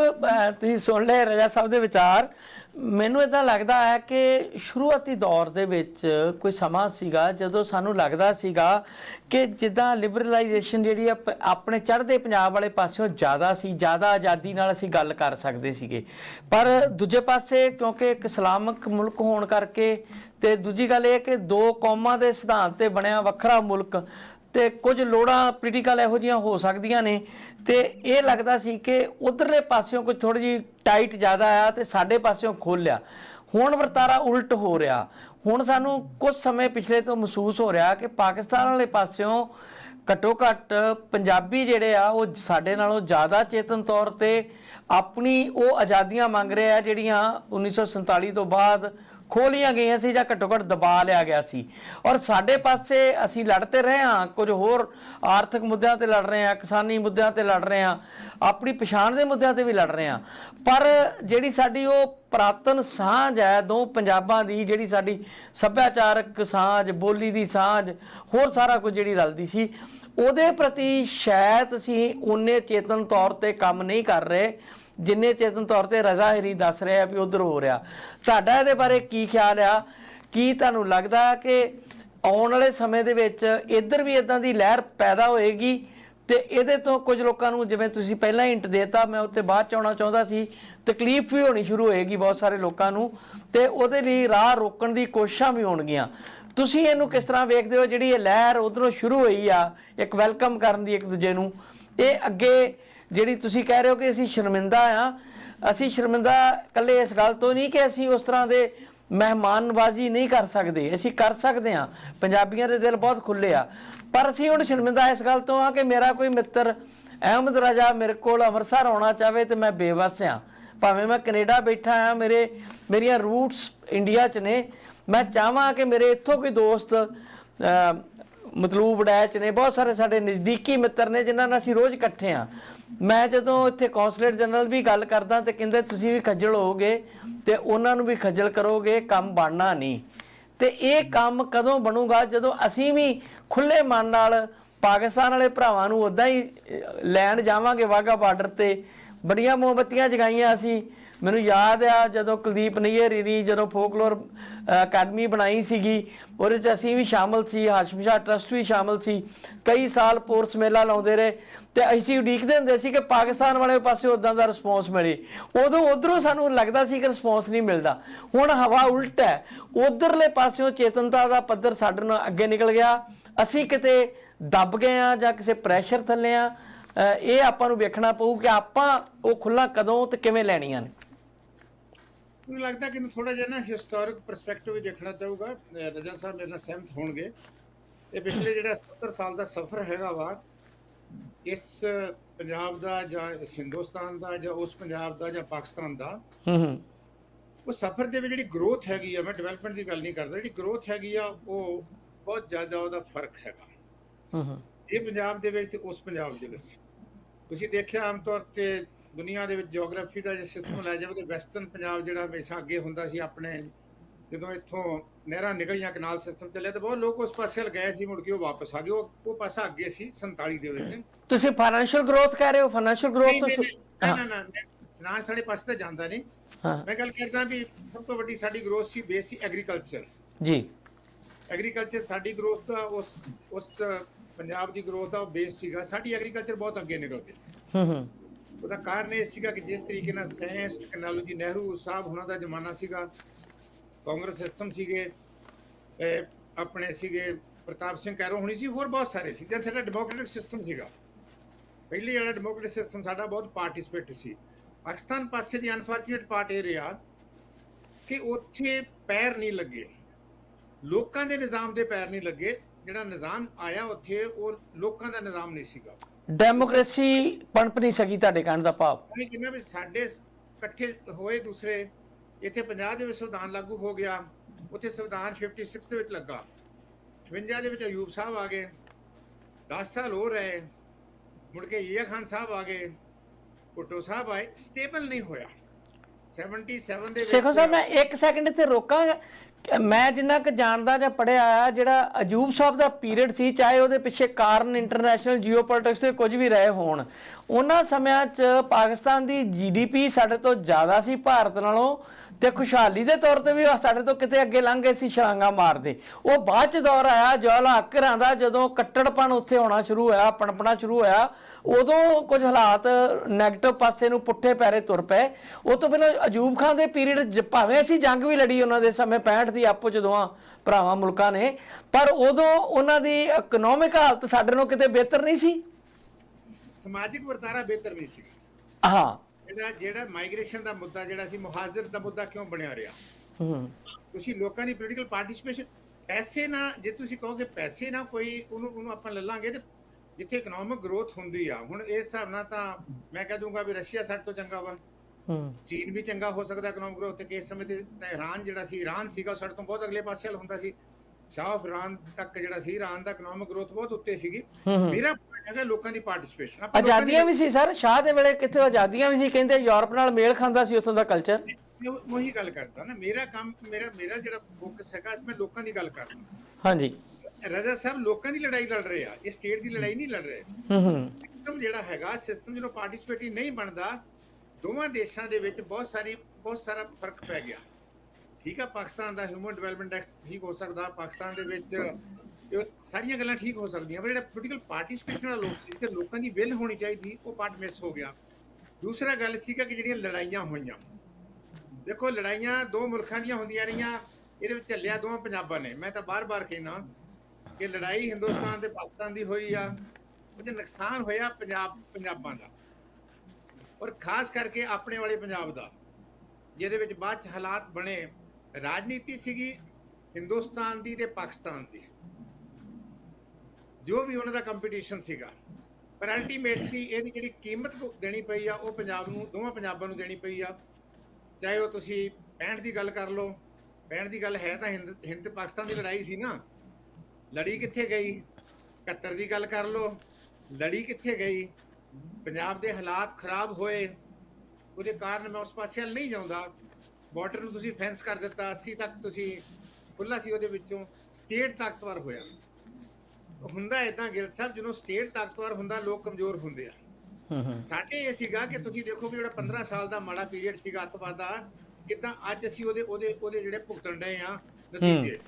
ਤੁਸੀਂ ਸੁਣ ਲਏ ਰਜਾ ਸਾਹਿਬ ਦੇ ਵਿਚਾਰ। ਮੈਨੂੰ ਇਦਾਂ ਲੱਗਦਾ ਹੈ ਕਿ ਸ਼ੁਰੂਆਤੀ ਦੌਰ ਦੇ ਵਿੱਚ ਕੋਈ ਸਮਾਂ ਸੀਗਾ, ਜਦੋਂ ਸਾਨੂੰ ਲੱਗਦਾ ਸੀਗਾ ਕਿ ਜਿੱਦਾਂ ਲਿਬਰਲਾਈਜੇਸ਼ਨ ਜਿਹੜੀ ਆ, ਪ- ਆਪਣੇ ਚੜ੍ਹਦੇ ਪੰਜਾਬ ਵਾਲੇ ਪਾਸਿਓਂ ਜ਼ਿਆਦਾ ਸੀ, ਜ਼ਿਆਦਾ ਆਜ਼ਾਦੀ ਨਾਲ ਅਸੀਂ ਗੱਲ ਕਰ ਸਕਦੇ ਸੀਗੇ। ਪਰ ਦੂਜੇ ਪਾਸੇ, ਕਿਉਂਕਿ ਇੱਕ ਇਸਲਾਮਿਕ ਮੁਲਕ ਹੋਣ ਕਰਕੇ ਤੇ ਦੂਜੀ ਗੱਲ ਇਹ ਕਿ ਦੋ ਕੌਮਾਂ ਦੇ ਸਿਧਾਂਤ ਤੇ ਬਣਿਆ ਵੱਖਰਾ ਮੁਲਕ ਤੇ ਕੁਝ ਲੋੜਾਂ ਪੋਲੀਟੀਕਲ ਇਹੋ ਜੀਆਂ ਹੋ ਸਕਦੀਆਂ ਨੇ। ਤੇ ਇਹ ਲੱਗਦਾ ਸੀ ਕਿ ਉਧਰਲੇ ਪਾਸਿਓਂ ਕੁਝ ਥੋੜੀ ਜੀ ਟਾਈਟ ਜ਼ਿਆਦਾ ਆ ਤੇ ਸਾਡੇ ਪਾਸਿਓਂ ਖੋਲਿਆ ਹੁਣ ਵਰਤਾਰਾ ਉਲਟ ਹੋ ਰਿਹਾ। ਹੁਣ ਸਾਨੂੰ ਕੁਝ ਸਮੇਂ ਪਿਛਲੇ ਤੋਂ ਮਹਿਸੂਸ ਹੋ ਰਿਹਾ ਕਿ ਪਾਕਿਸਤਾਨ ਵਾਲੇ ਪਾਸਿਓਂ ਘੱਟੋ ਘੱਟ ਪੰਜਾਬੀ ਜਿਹੜੇ ਆ, ਉਹ ਸਾਡੇ ਨਾਲੋਂ ਜ਼ਿਆਦਾ ਚੇਤਨ ਤੌਰ ਤੇ ਆਪਣੀ ਉਹ ਆਜ਼ਾਦੀਆਂ ਮੰਗ ਰਹੇ ਆ, ਜਿਹੜੀਆਂ 1947 ਤੋਂ ਬਾਅਦ ਖੋਲੀਆਂ ਗਈਆਂ ਸੀ ਜਾਂ ਘੱਟੋ ਘੱਟ ਦਬਾ ਲਿਆ ਗਿਆ ਸੀ। ਔਰ ਸਾਡੇ ਪਾਸੇ ਅਸੀਂ ਲੜਤੇ ਰਹੇ ਹਾਂ, ਕੁਝ ਹੋਰ ਆਰਥਿਕ ਮੁੱਦਿਆਂ ਤੇ ਲੜ ਰਹੇ ਹਾਂ, ਕਿਸਾਨੀ ਮੁੱਦਿਆਂ ਤੇ ਲੜ ਰਹੇ ਹਾਂ, ਆਪਣੀ ਪਛਾਣ ਦੇ ਮੁੱਦਿਆਂ ਤੇ ਵੀ ਲੜ ਰਹੇ ਹਾਂ। ਪਰ ਜਿਹੜੀ ਸਾਡੀ ਉਹ ਪ੍ਰਾਤਨ ਸਾਂਝ ਹੈ, ਦੋ ਪੰਜਾਬਾਂ ਦੀ, ਜਿਹੜੀ ਸਾਡੀ ਸੱਭਿਆਚਾਰਕ ਸਾਂਝ, ਬੋਲੀ ਦੀ ਸਾਂਝ, ਹੋਰ ਸਾਰਾ ਕੁਝ ਜਿਹੜੀ ਰਲਦੀ ਸੀ, ਉਹਦੇ ਪ੍ਰਤੀ ਸ਼ਾਇਦ ਅਸੀਂ ਉਨੇ ਚੇਤਨ ਤੌਰ ਤੇ ਕੰਮ ਨਹੀਂ ਕਰ ਰਹੇ। ਜਿੰਨੇ ਚੇਤਨ ਤੌਰ ਤੇ ਰਜ਼ਾਹਿਰੀ ਦੱਸ ਰਿਹਾ ਵੀ ਉਧਰ ਹੋ ਰਿਹਾ। ਤੁਹਾਡਾ ਇਹਦੇ ਬਾਰੇ ਕੀ ਖਿਆਲ ਆ? ਕੀ ਤੁਹਾਨੂੰ ਲੱਗਦਾ ਕਿ ਆਉਣ ਵਾਲੇ ਸਮੇਂ ਦੇ ਵਿੱਚ ਇੱਧਰ ਵੀ ਇਦਾਂ ਦੀ ਲਹਿਰ ਪੈਦਾ ਹੋਏਗੀ? ਤੇ ਇਹਦੇ ਤੋਂ ਕੁਝ ਲੋਕਾਂ ਨੂੰ ਜਿਵੇਂ ਤੁਸੀਂ ਪਹਿਲਾਂ ਹਿੰਟ ਦੇਤਾ, ਮੈਂ ਉੱਤੇ ਬਾਅਦ ਚ ਆਉਣਾ ਚਾਹੁੰਦਾ ਸੀ, ਤਕਲੀਫ ਵੀ ਹੋਣੀ ਸ਼ੁਰੂ ਹੋਏਗੀ ਬਹੁਤ ਸਾਰੇ ਲੋਕਾਂ ਨੂੰ ਤੇ ਉਹਦੇ ਲਈ ਰਾਹ ਰੋਕਣ ਦੀ ਕੋਸ਼ਿਸ਼ਾਂ ਵੀ ਹੋਣਗੀਆਂ। ਤੁਸੀਂ ਇਹਨੂੰ ਕਿਸ ਤਰ੍ਹਾਂ ਵੇਖਦੇ ਹੋ ਜਿਹੜੀ ਇਹ ਲਹਿਰ ਉਧਰੋਂ ਸ਼ੁਰੂ ਹੋਈ ਆ, ਇੱਕ ਵੈਲਕਮ ਕਰਨ ਦੀ ਇੱਕ ਦੂਜੇ ਨੂੰ? ਇਹ ਅੱਗੇ ਜਿਹੜੀ ਤੁਸੀਂ ਕਹਿ ਰਹੇ ਹੋ ਕਿ ਅਸੀਂ ਸ਼ਰਮਿੰਦਾ ਆ, ਅਸੀਂ ਸ਼ਰਮਿੰਦਾ ਕੱਲੇ ਇਸ ਗੱਲ ਤੋਂ ਨਹੀਂ ਕਿ ਅਸੀਂ ਉਸ ਤਰ੍ਹਾਂ ਦੇ ਮਹਿਮਾਨਵਾਜੀ ਨਹੀਂ ਕਰ ਸਕਦੇ, ਅਸੀਂ ਕਰ ਸਕਦੇ ਹਾਂ, ਪੰਜਾਬੀਆਂ ਦੇ ਦਿਲ ਬਹੁਤ ਖੁੱਲੇ ਆ। ਪਰ ਅਸੀਂ ਹੁਣ ਸ਼ਰਮਿੰਦਾ ਇਸ ਗੱਲ ਤੋਂ ਆ ਕਿ ਮੇਰਾ ਕੋਈ ਮਿੱਤਰ ਅਹਿਮਦ ਰਾਜਾ ਮੇਰੇ ਕੋਲ ਅੰਮ੍ਰਿਤਸਰ ਆਉਣਾ ਚਾਹਵੇ ਤੇ ਮੈਂ ਬੇਵਸ ਆ ਭਾਵੇਂ ਮੈਂ ਕੈਨੇਡਾ ਬੈਠਾ ਆ ਮੇਰੇ, ਮੇਰੀਆਂ ਰੂਟਸ ਇੰਡੀਆ 'ਚ ਨੇ। ਮੈਂ ਚਾਹਾਂ ਕਿ ਮੇਰੇ ਇੱਥੋਂ ਕੋਈ ਦੋਸਤ ਮਤਲੂਬ ਡੈਚ ਨੇ, ਬਹੁਤ ਸਾਰੇ ਸਾਡੇ ਨਜ਼ਦੀਕੀ ਮਿੱਤਰ ਨੇ ਜਿਨ੍ਹਾਂ ਨਾਲ ਅਸੀਂ ਰੋਜ਼ ਇਕੱਠੇ ਆ ਮੈਂ ਜਦੋਂ ਇੱਥੇ ਕੌਂਸਲੇਟ ਜਨਰਲ ਵੀ ਗੱਲ ਕਰਦਾ ਤੇ ਕਹਿੰਦੇ, ਤੁਸੀਂ ਵੀ ਖੱਜਲ ਹੋਗੇ ਤੇ ਉਹਨਾਂ ਨੂੰ ਵੀ ਖੱਜਲ ਕਰੋਗੇ, ਕੰਮ ਬਣਨਾ ਨਹੀਂ। ਤੇ ਇਹ ਕੰਮ ਕਦੋਂ ਬਣੂਗਾ? ਜਦੋਂ ਅਸੀਂ ਵੀ ਖੁੱਲੇ ਮਨ ਨਾਲ ਪਾਕਿਸਤਾਨ ਵਾਲੇ ਭਰਾਵਾਂ ਨੂੰ ਉਦਾਂ ਹੀ ਲੈਣ ਜਾਵਾਂਗੇ ਵਾਗਾ ਬਾਰਡਰ ਤੇ। ਬੜੀਆਂ ਮੋਮਬੱਤੀਆਂ ਜਗਾਈਆਂ ਅਸੀਂ। ਮੈਨੂੰ ਯਾਦ ਆ ਜਦੋਂ ਕੁਲਦੀਪ ਨਈਅਰ ਰੀਰੀ ਜਦੋਂ ਫੋਕਲੋਰ ਅਕੈਡਮੀ ਬਣਾਈ ਸੀਗੀ, ਉਹਦੇ 'ਚ ਅਸੀਂ ਵੀ ਸ਼ਾਮਲ ਸੀ, ਹਾਸ਼ਮ ਸ਼ਾਹ ਟਰਸਟ ਵੀ ਸ਼ਾਮਲ ਸੀ। ਕਈ ਸਾਲ ਪੋਰਸ ਮੇਲਾ ਲਾਉਂਦੇ ਰਹੇ ਤੇ ਅਸੀਂ ਉਡੀਕਦੇ ਹੁੰਦੇ ਸੀ ਕਿ ਪਾਕਿਸਤਾਨ ਵਾਲੇ ਪਾਸੇ ਉਦਾਂ ਦਾ ਰਿਸਪੌਂਸ ਮਿਲੇ। ਉਦੋਂ ਉਧਰੋਂ ਸਾਨੂੰ ਲੱਗਦਾ ਸੀ ਕਿ ਰਿਸਪੌਂਸ ਨਹੀਂ ਮਿਲਦਾ। ਹੁਣ ਹਵਾ ਉਲਟ ਹੈ। ਉਧਰਲੇ ਪਾਸਿਓਂ ਚੇਤਨਤਾ ਦਾ ਪੱਧਰ ਸਾਡੇ ਨਾਲ ਅੱਗੇ ਨਿਕਲ ਗਿਆ। ਅਸੀਂ ਕਿਤੇ ਦੱਬ ਗਏ ਆ ਜਾਂ ਕਿਸੇ ਪ੍ਰੈਸ਼ਰ ਥੱਲੇ ਆ ਇਹ ਆਪਾਂ ਨੂੰ ਵੇਖਣਾ ਪਊ ਕਿ ਆਪਾਂ ਉਹ ਖੁੱਲਾ ਕਦੋਂ ਤੇ ਕਿਵੇਂ ਲੈਣੀਆਂ ਨੇ। ਮੈਨੂੰ ਲੱਗਦਾ ਕਿ ਥੋੜਾ ਜਿਹਾ ਨਾ ਹਿਸਟੋਰਿਕ ਪਰਸਪੈਕਟਿਵ ਵੀ ਦੇਖਣਾ ਚਾਹੂਗਾ ਅਹ ਰਜਾ ਸਾਹਿਬ ਮੇਰੇ ਨਾਲ ਸਹਿਮਤ ਹੋਣਗੇ। ਇਹ ਪਿਛਲੇ ਜਿਹੜਾ 70 ਸਾਲ ਦਾ ਸਫ਼ਰ ਹੈਗਾ ਵਾ ਇਸ ਪੰਜਾਬ ਦਾ ਜਾਂ ਇਸ ਹਿੰਦੁਸਤਾਨ ਦਾ ਜਾਂ ਉਸ ਪੰਜਾਬ ਦਾ ਜਾਂ ਪਾਕਿਸਤਾਨ ਦਾ ਹੂੰ ਹੂੰ। ਉਹ ਸਫ਼ਰ ਦੇ ਵਿੱਚ ਜਿਹੜੀ ਗਰੋਥ ਹੈਗੀ ਆ ਮੈਂ ਡਿਵੈਲਪਮੈਂਟ ਦੀ ਗੱਲ ਨਹੀਂ ਕਰਦਾ ਜਿਹੜੀ ਗਰੋਥ ਹੈਗੀ ਆ ਉਹ ਬਹੁਤ ਜ਼ਿਆਦਾ ਉਹਦਾ ਫ਼ਰਕ ਹੈਗਾ। ਹੂੰ ਹੂੰ। ਇਹ ਪੰਜਾਬ ਦੇ ਵਿੱਚ ਤੇ ਉਸ ਪੰਜਾਬ ਦੇ ਵਿੱਚ। ਤੁਸੀਂ ਦੇਖਿਆ ਆਮ ਤੌਰ ਤੇ ਦੁਨੀਆ ਦੇ ਵਿੱਚ ਜੀਓਗ੍ਰਾਫੀ ਦਾ ਜੇ ਸਿਸਟਮ ਲੈ ਜਾਵੇ ਤੇ ਵੈਸਟਰਨ ਪੰਜਾਬ ਜਿਹੜਾ ਹਮੇਸ਼ਾ ਅੱਗੇ ਹੁੰਦਾ ਸੀ ਆਪਣੇ ਜਦੋਂ ਇੱਥੋਂ ਨਹਿਰਾਂ ਨਿਕਲੀਆਂ ਕਨਾਲ ਸਿਸਟਮ ਚੱਲਿਆ ਤੇ ਬਹੁਤ ਲੋਕ ਉਸ ਪਾਸੇ ਵੱਲ ਗਏ ਸੀ ਮੁੜ ਕੇ ਉਹ ਵਾਪਸ ਆ ਗਏ। ਉਹ ਪਾਸਾ ਅੱਗੇ ਸੀ 47 ਦੇ ਵਿੱਚ। ਤੁਸੀਂ ਫਾਈਨੈਂਸ਼ੀਅਲ ਗਰੋਥ ਕਹਿ ਰਹੇ ਹੋ? ਫਾਈਨੈਂਸ਼ੀਅਲ ਗਰੋਥ ਤੋਂ ਨਾ ਨਾ ਨਾ ਸਾਡੇ ਪਾਸੇ ਤਾਂ ਜਾਂਦਾ ਨਹੀਂ। ਮੈਂ ਗੱਲ ਕਰਦਾ ਵੀ ਸਭ ਤੋਂ ਵੱਡੀ ਸਾਡੀ ਗਰੋਥ ਸੀ ਬੇਸਿਕ ਐਗਰੀਕਲਚਰ ਜੀ। ਐਗਰੀਕਲਚਰ ਸਾਡੀ ਗਰੋਥ ਦਾ ਉਸ ਉਸ ਪੰਜਾਬ ਦੀ ਗਰੋਥ ਦਾ ਬੇਸ ਸੀਗਾ। ਸਾਡੀ ਐਗਰੀਕਲਚਰ ਬਹੁਤ ਅੱਗੇ ਨਿਕਲ ਗਈ। ਹੂੰ ਹੂੰ। ਉਹਦਾ ਕਾਰਨ ਇਹ ਸੀਗਾ ਕਿ ਜਿਸ ਤਰੀਕੇ ਨਾਲ ਸਾਇੰਸ ਟੈਕਨੋਲੋਜੀ ਨਹਿਰੂ ਸਾਹਿਬ ਹੁਣਾਂ ਦਾ ਜ਼ਮਾਨਾ ਸੀਗਾ, ਕਾਂਗਰਸ ਸਿਸਟਮ ਸੀਗੇ ਆਪਣੇ ਸੀਗੇ ਪ੍ਰਤਾਪ ਸਿੰਘ ਕੈਰੋ ਹੁਣੀ ਸੀ, ਹੋਰ ਬਹੁਤ ਸਾਰੇ ਸੀ ਜਦ ਸਾਡਾ ਡੈਮੋਕ੍ਰੈਟਿਕ ਸਿਸਟਮ ਸੀਗਾ। ਪਹਿਲੀ ਜਿਹੜਾ ਡੈਮੋਕ੍ਰੈਟਿਕ ਸਿਸਟਮ ਸਾਡਾ ਬਹੁਤ ਪਾਰਟਿਸਿਪੇਟ ਸੀ। ਪਾਕਿਸਤਾਨ ਪਾਸੇ ਦੀ ਅਨਫੋਰਚੂਨੇਟ ਪਾਰਟ ਇਹ ਰਿਹਾ ਕਿ ਉੱਥੇ ਪੈਰ ਨਹੀਂ ਲੱਗੇ। ਲੋਕਾਂ ਦੇ ਨਿਜ਼ਾਮ ਦੇ ਪੈਰ ਨਹੀਂ ਲੱਗੇ। ਜਿਹੜਾ ਨਿਜ਼ਾਮ ਆਇਆ ਉੱਥੇ ਉਹ ਲੋਕਾਂ ਦਾ ਨਿਜ਼ਾਮ ਨਹੀਂ ਸੀਗਾ। ਡੈਮੋਕ੍ਰੇਸੀ ਪਣਪ ਨਹੀਂ ਸਕੀ ਤੁਹਾਡੇ ਕਹਿਣ ਦਾ ਭਾਵ। ਨਹੀਂ ਜਿੰਨਾ ਵੀ ਸਾਡੇ ਇਕੱਠੇ ਹੋਏ ਦੂਸਰੇ ਇੱਥੇ 50 ਦੇ ਵਿੱਚ ਸੰਵਿਧਾਨ ਲਾਗੂ ਹੋ ਗਿਆ ਉੱਥੇ ਸੰਵਿਧਾਨ 56 ਦੇ ਵਿੱਚ ਲੱਗਾ। 52 ਦੇ ਵਿੱਚ ਅਯੂਬ ਸਾਹਿਬ ਆ ਗਏ 10 ਸਾਲ ਹੋ ਰਹੇ ਮੁੜ ਕੇ ਯੀਆ ਖਾਨ ਸਾਹਿਬ ਆ ਗਏ ਭੁੱਟੋ ਸਾਹਿਬ ਆਏ ਸਟੇਬਲ ਨਹੀਂ ਹੋਇਆ। 77 ਦੇ ਵਿੱਚ ਸੇਖੋ ਸਾਹਿਬ ਮੈਂ ਇੱਕ ਸੈਕਿੰਡ ਇੱਥੇ ਰੋਕਾਂਗਾ ਕਿ ਮੈਂ ਜਿੰਨਾ ਕੁ ਜਾਣਦਾ ਜਾਂ ਪੜਿਆ ਆ, ਜਿਹੜਾ ਅਜੂਬ ਸਾਹਿਬ ਦਾ ਪੀਰੀਅਡ ਸੀ, ਚਾਹੇ ਉਹਦੇ ਪਿੱਛੇ ਕਾਰਨ ਇੰਟਰਨੈਸ਼ਨਲ ਜੀਓਪੋਲਿਟਿਕਸ ਦੇ ਕੁਝ ਵੀ ਰਹੇ ਹੋਣ, ਉਹਨਾਂ ਸਮਿਆਂ 'ਚ ਪਾਕਿਸਤਾਨ ਦੀ ਜੀਡੀਪੀ ਸਾਡੇ ਤੋਂ ਜ਼ਿਆਦਾ ਸੀ, ਭਾਰਤ ਨਾਲੋਂ ਤੇ ਖੁਸ਼ਹਾਲੀ ਦੇ ਤੌਰ ਤੇ ਵੀ ਸਾਡੇ ਤੋਂ ਕਿਤੇ ਅੱਗੇ ਲੰਘ ਗਏ ਸੀ ਛਲਾਂਗਾ ਮਾਰਦੇ। ਉਹ ਬਾਅਦ ਚ ਦੌਰ ਆਇਆ ਜਵਾਲਾ ਹੱਕਰਾਂ ਦਾ ਜਦੋਂ ਕੱਟੜਪਣ ਉੱਥੇ ਹੋਣਾ ਸ਼ੁਰੂ ਹੋਇਆ ਪਣਪਣਾ ਸ਼ੁਰੂ ਹੋਇਆ ਉਦੋਂ ਕੁਝ ਹਾਲਾਤ 네ਗੇਟਿਵ ਪਾਸੇ ਨੂੰ ਪੁੱਠੇ ਪੈਰੇ ਤੁਰ ਪਏ। ਉਹ ਤੋਂ ਪਹਿਲਾਂ ਅਜੂਬ ਖਾਨ ਦੇ ਪੀਰੀਅਡ ਭਾਵੇਂ ਅਸੀਂ ਜੰਗ ਵੀ ਲੜੀ ਉਹਨਾਂ ਦੇ ਸਮੇਂ 65 ਦੀ ਆਪੋ ਚ ਦੋਵਾਂ ਭਰਾਵਾਂ ਮੁਲਕਾਂ ਨੇ ਪਰ ਉਦੋਂ ਉਹਨਾਂ ਦੀ ਇਕਨੋਮਿਕ ਹਾਲਤ ਸਾਡੇ ਨਾਲੋਂ ਕਿਤੇ ਬਿਹਤਰ ਨਹੀਂ ਸੀ। ਸਮਾਜਿਕ ਵਰਤਾਰਾ ਬਿਹਤਰ ਨਹੀਂ ਸੀ। ਹਾਂ। ਜਿਹੜਾ ਜਿਹੜਾ ਮਾਈਗ੍ਰੇਸ਼ਨ ਦਾ ਮੁੱਦਾ ਜਿਹੜਾ ਸੀ ਮੁਹਾਜ਼ਰ ਦਾ ਮੁੱਦਾ ਕਿਉਂ ਬਣਿਆ ਰਿਹਾ? ਹੂੰ। ਤੁਸੀਂ ਲੋਕਾਂ ਦੀ ਪੋਲੀਟੀਕਲ ਪਾਰਟਿਸਿਪੇਸ਼ਨ ਪੈਸੇ ਨਾ ਜੇ ਤੁਸੀਂ ਕਹੋਗੇ ਪੈਸੇ ਨਾ ਕੋਈ ਉਹਨੂੰ ਉਹਨੂੰ ਆਪਾਂ ਲੱਲਾਂਗੇ ਤੇ ਜਿੱਥੇ ਇਕਨੋਮਿਕ ਗਰੋਥ ਹੁੰਦੀ ਆ ਹੁਣ ਇਸ ਹਿਸਾਬ ਨਾਲ ਤਾਂ ਮੈਂ ਕਹਿ ਦੂੰਗਾ ਵੀ ਰਸ਼ੀਆ ਸਾਡੇ ਤੋਂ ਚੰਗਾ ਵਾ। ਹੂੰ। ਚੀਨ ਵੀ ਚੰਗਾ ਹੋ ਸਕਦਾ ਇਕਨੋਮਿਕ ਗਰੋਥ ਤੇ ਕਿਸ ਸਮੇਂ ਤੇ ਇਰਾਨ ਜਿਹੜਾ ਸੀ ਇਰਾਨ ਸੀਗਾ ਸਾਡੇ ਤੋਂ ਬਹੁਤ ਅਗਲੇ ਪਾਸੇ ਵੱਲ ਹੁੰਦਾ ਸੀ। ਸ਼ਾਹ ਇਰਾਨ ਤੱਕ ਜਿਹੜਾ ਸੀ ਇਰਾਨ ਦਾ ਇਕਨੋਮਿਕ ਗਰੋਥ ਬਹੁਤ ਉੱਤੇ ਸੀਗੀ। ਮੇਰਾ ਹੈਗਾ ਲੋਕਾਂ ਦੀ ਪਾਰਟਿਸਿਪੇਸ਼ਨ ਆਜ਼ਾਦੀਆਂ ਵੀ ਸੀ ਸਰ ਸ਼ਾਹ ਦੇ ਵੇਲੇ ਕਿੱਥੇ ਆਜ਼ਾਦੀਆਂ ਵੀ ਸੀ ਕਹਿੰਦੇ ਯੂਰਪ ਨਾਲ ਮੇਲ ਖਾਂਦਾ ਸੀ ਉੱਥੋਂ ਦਾ ਕਲਚਰ ਉਹ ਉਹੀ ਗੱਲ ਕਰਦਾ ਨਾ ਮੇਰਾ ਕੰਮ ਮੇਰਾ ਮੇਰਾ ਜਿਹੜਾ ਫੋਕਸ ਹੈਗਾ ਮੈਂ ਲੋਕਾਂ ਦੀ ਗੱਲ ਕਰਦਾ ਹਾਂਜੀ। ਰਜ਼ਾ ਸਾਹਿਬ ਲੋਕਾਂ ਦੀ ਲੜਾਈ ਲੜ ਰਹੇ। ਆ ਇਹ ਸਟੇਟ ਦੀ ਲੜਾਈ ਨਹੀਂ ਲੜ ਰਹੇ। ਹੂੰ ਹੂੰ। ਸਿਸਟਮ ਜਿਹੜਾ ਹੈਗਾ ਸਿਸਟਮ ਜਦੋਂ ਪਾਰਟਿਸਿਪੇਟਰੀ ਨਹੀਂ ਬਣਦਾ ਦੋਵਾਂ ਦੇਸ਼ਾਂ ਦੇ ਵਿੱਚ ਬਹੁਤ ਸਾਰੀ ਬਹੁਤ ਸਾਰਾ ਫ਼ਰਕ ਪੈ ਗਿਆ। ਠੀਕ ਆ ਪਾਕਿਸਤਾਨ ਦਾ ਹਿਊਮਨ ਡਿਵੈਲਪਮੈਂਟ ਇੰਡੈਕਸ ਠੀਕ ਹੋ ਸਕਦਾ ਪਾਕਿਸਤਾਨ ਦੇ ਵਿੱਚ ਇਹ ਸਾਰੀਆਂ ਗੱਲਾਂ ਠੀਕ ਹੋ ਸਕਦੀਆਂ, ਪਰ ਜਿਹੜਾ ਪੋਲੀਟੀਕਲ ਪਾਰਟਿਸਿਪੇਸ਼ਨ ਵਾਲਾ ਲੋਕ ਸੀ, ਤੇ ਲੋਕਾਂ ਦੀ ਵਿਲ ਹੋਣੀ ਚਾਹੀਦੀ, ਉਹ ਪਾਰਟ ਮਿਸ ਹੋ ਗਿਆ। ਦੂਸਰਾ ਗੱਲ ਸੀਗਾ ਕਿ ਜਿਹੜੀਆਂ ਲੜਾਈਆਂ ਹੋਈਆਂ, ਦੇਖੋ ਲੜਾਈਆਂ ਦੋ ਮੁਲਕਾਂ ਦੀਆਂ ਹੁੰਦੀਆਂ ਰਹੀਆਂ, ਇਹਦੇ ਵਿੱਚ ਚੱਲਿਆ ਦੋਵਾਂ ਪੰਜਾਬਾਂ ਨੇ। ਮੈਂ ਤਾਂ ਬਾਰ-ਬਾਰ ਕਹਿਣਾ ਕਿ ਲੜਾਈ ਹਿੰਦੁਸਤਾਨ ਤੇ ਪਾਕਿਸਤਾਨ ਦੀ ਹੋਈ ਆ, ਉਹਦੇ ਨੁਕਸਾਨ ਹੋਇਆ ਪੰਜਾਬ, ਪੰਜਾਬਾਂ ਦਾ। ਔਰ ਖਾਸ ਕਰਕੇ ਆਪਣੇ ਵਾਲੇ ਪੰਜਾਬ ਦਾ, ਜਿਹਦੇ ਵਿੱਚ ਬਾਅਦ ਚ ਹਾਲਾਤ ਬਣੇ। ਰਾਜਨੀਤੀ ਸੀਗੀ ਹਿੰਦੁਸਤਾਨ ਦੀ ਤੇ ਪਾਕਿਸਤਾਨ ਦੀ। ਜੋ ਵੀ ਉਹਨਾਂ ਦਾ ਕੰਪੀਟੀਸ਼ਨ ਸੀਗਾ, ਪਰ ਅਲਟੀਮੇਟਲੀ ਇਹਦੀ ਜਿਹੜੀ ਕੀਮਤ ਦੇਣੀ ਪਈ ਆ, ਉਹ ਪੰਜਾਬ ਨੂੰ, ਦੋਵਾਂ ਪੰਜਾਬਾਂ ਨੂੰ ਦੇਣੀ ਪਈ ਆ। ਚਾਹੇ ਉਹ ਤੁਸੀਂ 65 ਦੀ ਗੱਲ ਕਰ ਲਓ 65 ਦੀ ਗੱਲ ਹੈ ਤਾਂ ਹਿੰਦ ਹਿੰਦ ਪਾਕਿਸਤਾਨ ਦੀ ਲੜਾਈ ਸੀ ਨਾ। ਲੜੀ ਕਿੱਥੇ ਗਈ? 71 ਦੀ ਗੱਲ ਕਰ ਲਓ। ਲੜੀ ਕਿੱਥੇ ਗਈ? ਪੰਜਾਬ ਦੇ ਹਾਲਾਤ ਖਰਾਬ ਹੋਏ। ਉਹਦੇ ਕਾਰਨ ਮੈਂ ਉਸ ਪਾਸੇ ਵੱਲ ਨਹੀਂ ਜਾਂਦਾ ਬਾਰਡਰ ਨੂੰ ਤੁਸੀਂ ਫੈਂਸ ਕਰ ਦਿੱਤਾ। 80 ਤੱਕ ਤੁਸੀਂ ਖੁੱਲਾ ਸੀ ਉਹਦੇ ਵਿੱਚੋਂ। ਸਟੇਟ ਤਾਕਤਵਰ ਹੋਇਆ। ਹੁੰਦਾ ਇਦਾਂ ਗਿਲ ਸਾਹਿਬ ਜਦੋਂ ਸਟੇਟ ਤਾਕਤਵਰ ਹੁੰਦਾ ਲੋਕ ਕਮਜ਼ੋਰ ਹੁੰਦੇ ਆ। ਸਾਡੇ ਇਹ ਸੀਗਾ ਕਿ ਤੁਸੀਂ ਦੇਖੋ ਵੀ ਜਿਹੜਾ 15 ਸਾਲ ਦਾ ਮਾੜਾ ਪੀਰੀਅਡ ਸੀਗਾ ਅੱਤਵਾਦ ਦਾ ਕਿਦਾਂ ਅੱਜ ਅਸੀਂ ਉਹਦੇ ਉਹਦੇ ਉਹਦੇ ਜਿਹੜੇ ਭੁਗਤਣ ਡਏ ਆ ਨਤੀਜੇ।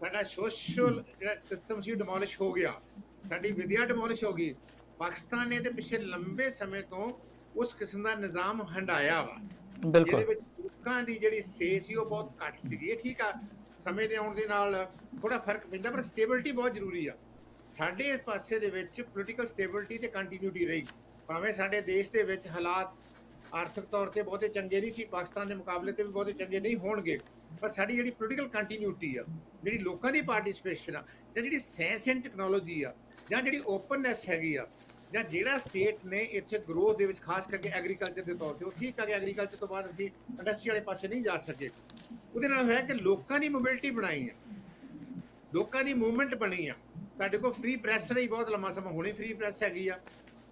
ਸਾਡਾ ਸੋਸ਼ਲ ਜਿਹੜਾ ਸਿਸਟਮ ਸੀ ਡਿਮੋਲਿਸ਼ ਹੋ ਗਿਆ। ਸਾਡੀ ਵਿਦਿਆ ਡਿਮੋਲਿਸ਼ ਹੋ ਗਈ। ਪਾਕਿਸਤਾਨ ਨੇ ਤੇ ਪਿਛਲੇ ਲੰਬੇ ਸਮੇਂ ਤੋਂ ਉਸ ਕਿਸਮ ਦਾ ਨਿਜ਼ਾਮ ਹੰਡਾਇਆ ਵਾ। ਬਿਲਕੁਲ। ਵਿੱਚ ਲੋਕਾਂ ਦੀ ਜਿਹੜੀ ਸੇ ਸੀ ਉਹ ਬਹੁਤ ਘੱਟ ਸੀਗੀ। ਠੀਕ ਆ ਸਮੇਂ ਦੇ ਆਉਣ ਦੇ ਨਾਲ ਥੋੜਾ ਫ਼ਰਕ ਪੈਂਦਾ ਪਰ ਸਟੇਬਿਲਿਟੀ ਬਹੁਤ ਜ਼ਰੂਰੀ ਆ। ਸਾਡੇ ਇਸ ਪਾਸੇ ਦੇ ਵਿੱਚ ਪੋਲੀਟੀਕਲ ਸਟੇਬਿਲਿਟੀ ਤੇ ਕੰਟੀਨਿਊਟੀ ਰਹੀ। ਭਾਵੇਂ ਸਾਡੇ ਦੇਸ਼ ਦੇ ਵਿੱਚ ਹਾਲਾਤ ਆਰਥਿਕ ਤੌਰ ਤੇ ਬਹੁਤੇ ਚੰਗੇ ਨਹੀਂ ਸੀ, ਪਾਕਿਸਤਾਨ ਦੇ ਮੁਕਾਬਲੇ ਤੇ ਵੀ ਬਹੁਤੇ ਚੰਗੇ ਨਹੀਂ ਹੋਣਗੇ, ਪਰ ਸਾਡੀ ਜਿਹੜੀ ਪੋਲੀਟੀਕਲ ਕੰਟੀਨਿਊਟੀ ਆ, ਜਿਹੜੀ ਲੋਕਾਂ ਦੀ ਪਾਰਟਿਸਿਪੇਸ਼ਨ ਆ, ਜਾਂ ਜਿਹੜੀ ਸਾਇੰਸ ਐਂਡ ਟੈਕਨੋਲੋਜੀ ਆ, ਜਾਂ ਜਿਹੜੀ ਓਪਨਨੈਸ ਹੈਗੀ ਆ, ਜਾਂ ਜਿਹੜਾ ਸਟੇਟ ਨੇ ਇੱਥੇ ਗਰੋਥ ਦੇ ਵਿੱਚ ਖਾਸ ਕਰਕੇ ਐਗਰੀਕਲਚਰ ਦੇ ਤੌਰ ਤੇ, ਉਹ ਠੀਕ ਆ ਕਿ ਐਗਰੀਕਲਚਰ ਤੋਂ ਬਾਅਦ ਅਸੀਂ ਇੰਡਸਟਰੀ ਵਾਲੇ ਪਾਸੇ ਨਹੀਂ ਜਾ ਸਕੇ। ਉਹਦੇ ਨਾਲ ਹੋਇਆ ਕਿ ਲੋਕਾਂ ਦੀ ਮੋਬਿਲਿਟੀ ਬਣਾਈ ਆ, ਲੋਕਾਂ ਦੀ ਮੂਵਮੈਂਟ ਬਣੀ ਆ। ਤੁਹਾਡੇ ਕੋਲ ਫ੍ਰੀ ਪ੍ਰੈਸ ਰਹੀ ਬਹੁਤ ਲੰਮਾ ਸਮਾਂ ਹੁਣੇ ਫ੍ਰੀ ਪ੍ਰੈਸ ਹੈਗੀ ਆ।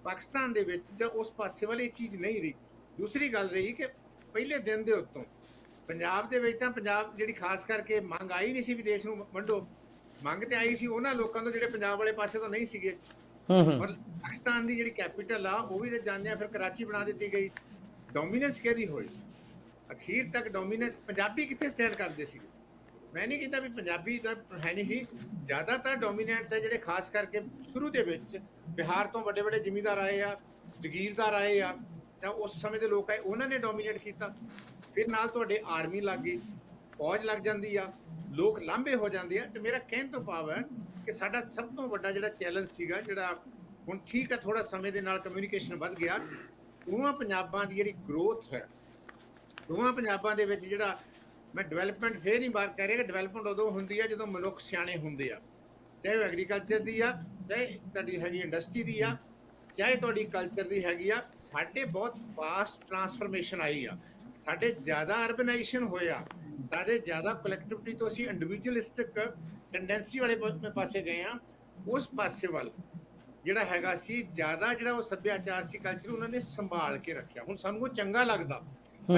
ਪਾਕਿਸਤਾਨ ਦੇ ਵਿੱਚ ਜਾਂ ਉਸ ਪਾਸੇ ਵਾਲੀ ਚੀਜ਼ ਨਹੀਂ ਰਹੀ। ਦੂਸਰੀ ਗੱਲ ਰਹੀ ਕਿ ਪਹਿਲੇ ਦਿਨ ਦੇ ਉੱਤੋਂ ਪੰਜਾਬ ਦੇ ਵਿੱਚ ਤਾਂ ਪੰਜਾਬ ਜਿਹੜੀ ਖਾਸ ਕਰਕੇ ਮੰਗ ਆਈ ਨਹੀਂ ਸੀ ਵੀ ਦੇਸ਼ ਨੂੰ ਵੰਡੋ। ਮੰਗ ਤੇ ਆਈ ਸੀ ਉਹਨਾਂ ਲੋਕਾਂ ਤੋਂ ਜਿਹੜੇ ਪੰਜਾਬ ਵਾਲੇ ਪਾਸੇ ਤੋਂ ਨਹੀਂ ਸੀਗੇ। ਹੂੰ ਹੂੰ। ਪਰ ਪਾਕਿਸਤਾਨ ਦੀ ਜਿਹੜੀ ਕੈਪੀਟਲ ਆ ਉਹ ਵੀ ਤੇ ਜਾਂਦੇ ਆ ਫਿਰ ਕਰਾਚੀ ਬਣਾ ਦਿੱਤੀ ਗਈ। ਡੋਮੀਨੈਂਸ ਕਿਹਦੀ ਹੋਈ? ਅਖੀਰ ਤੱਕ ਡੋਮੀਨੈਂਸ ਪੰਜਾਬੀ ਕਿੱਥੇ ਸਟੈਂਡ ਕਰਦੇ ਸੀ ਮੈਂ ਨਹੀਂ ਕਹਿੰਦਾ ਵੀ ਪੰਜਾਬੀ ਤਾਂ ਹੈ ਨਹੀਂ ਸੀ। ਜ਼ਿਆਦਾਤਰ ਡੋਮੀਨੈਂਟ ਹੈ ਜਿਹੜੇ ਖਾਸ ਕਰਕੇ ਸ਼ੁਰੂ ਦੇ ਵਿੱਚ ਬਿਹਾਰ ਤੋਂ ਵੱਡੇ ਵੱਡੇ ਜ਼ਿਮੀਂਦਾਰ ਆਏ ਆ, ਜ਼ਗੀਰਦਾਰ ਆਏ ਆ, ਤਾਂ ਉਸ ਸਮੇਂ ਦੇ ਲੋਕ ਆਏ, ਉਹਨਾਂ ਨੇ ਡੋਮੀਨੇਟ ਕੀਤਾ। ਫਿਰ ਨਾਲ ਤੁਹਾਡੇ ਆਰਮੀ ਲੱਗ ਗਈ, ਫੌਜ ਲੱਗ ਜਾਂਦੀ ਆ, ਲੋਕ ਲਾਂਭੇ ਹੋ ਜਾਂਦੇ ਆ। ਤੇ ਮੇਰਾ ਕਹਿਣ ਤੋਂ ਭਾਵ ਹੈ ਕਿ ਸਾਡਾ ਸਭ ਤੋਂ ਵੱਡਾ ਜਿਹੜਾ ਚੈਲੰਜ ਸੀਗਾ, ਜਿਹੜਾ ਹੁਣ ਠੀਕ ਹੈ ਥੋੜਾ ਸਮੇਂ ਦੇ ਨਾਲ ਕਮਿਊਨੀਕੇਸ਼ਨ ਵੱਧ ਗਿਆ ਦੋਵਾਂ ਪੰਜਾਬਾਂ ਦੀ ਜਿਹੜੀ ਗਰੋਥ ਹੈ। ਦੋਵਾਂ ਪੰਜਾਬਾਂ ਦੇ ਵਿੱਚ ਜਿਹੜਾ ਮੈਂ ਡਿਵੈਲਪਮੈਂਟ ਫੇਰ ਨਹੀਂ ਬਾਤ ਕਰ ਰਿਹਾ ਕਿ ਡਿਵੈਲਪਮੈਂਟ ਉਦੋਂ ਹੁੰਦੀ ਆ ਜਦੋਂ ਮਨੁੱਖ ਸਿਆਣੇ ਹੁੰਦੇ ਆ। ਚਾਹੇ ਉਹ ਐਗਰੀਕਲਚਰ ਦੀ ਆ ਚਾਹੇ ਤੁਹਾਡੀ ਹੈਗੀ ਇੰਡਸਟਰੀ ਦੀ ਆ ਚਾਹੇ ਤੁਹਾਡੀ ਕਲਚਰ ਦੀ ਹੈਗੀ ਆ ਸਾਡੇ ਬਹੁਤ ਫਾਸਟ ਟਰਾਂਸਫਰਮੇਸ਼ਨ ਆਈ ਆ। ਸਾਡੇ ਜ਼ਿਆਦਾ ਅਰਬਨਾਈਜੇਸ਼ਨ ਹੋਇਆ ਸਾਡੇ ਜ਼ਿਆਦਾ ਕਲੈਕਟਿਵਿਟੀ ਤੋਂ ਅਸੀਂ ਇੰਡੀਵਿਜੂਅਲਿਸਟਿਕ ਟੈਂਡੈਂਸੀ ਵਾਲੇ ਪਾਸੇ ਗਏ ਆ ਉਸ ਪਾਸੇ ਵੱਲ ਜਿਹੜਾ ਹੈਗਾ ਸੀ ਜ਼ਿਆਦਾ ਜਿਹੜਾ ਉਹ ਸੱਭਿਆਚਾਰ ਸੀ ਕਲਚਰ ਉਹਨਾਂ ਨੇ ਸੰਭਾਲ ਕੇ ਰੱਖਿਆ। ਹੁਣ ਸਾਨੂੰ ਉਹ ਚੰਗਾ ਲੱਗਦਾ।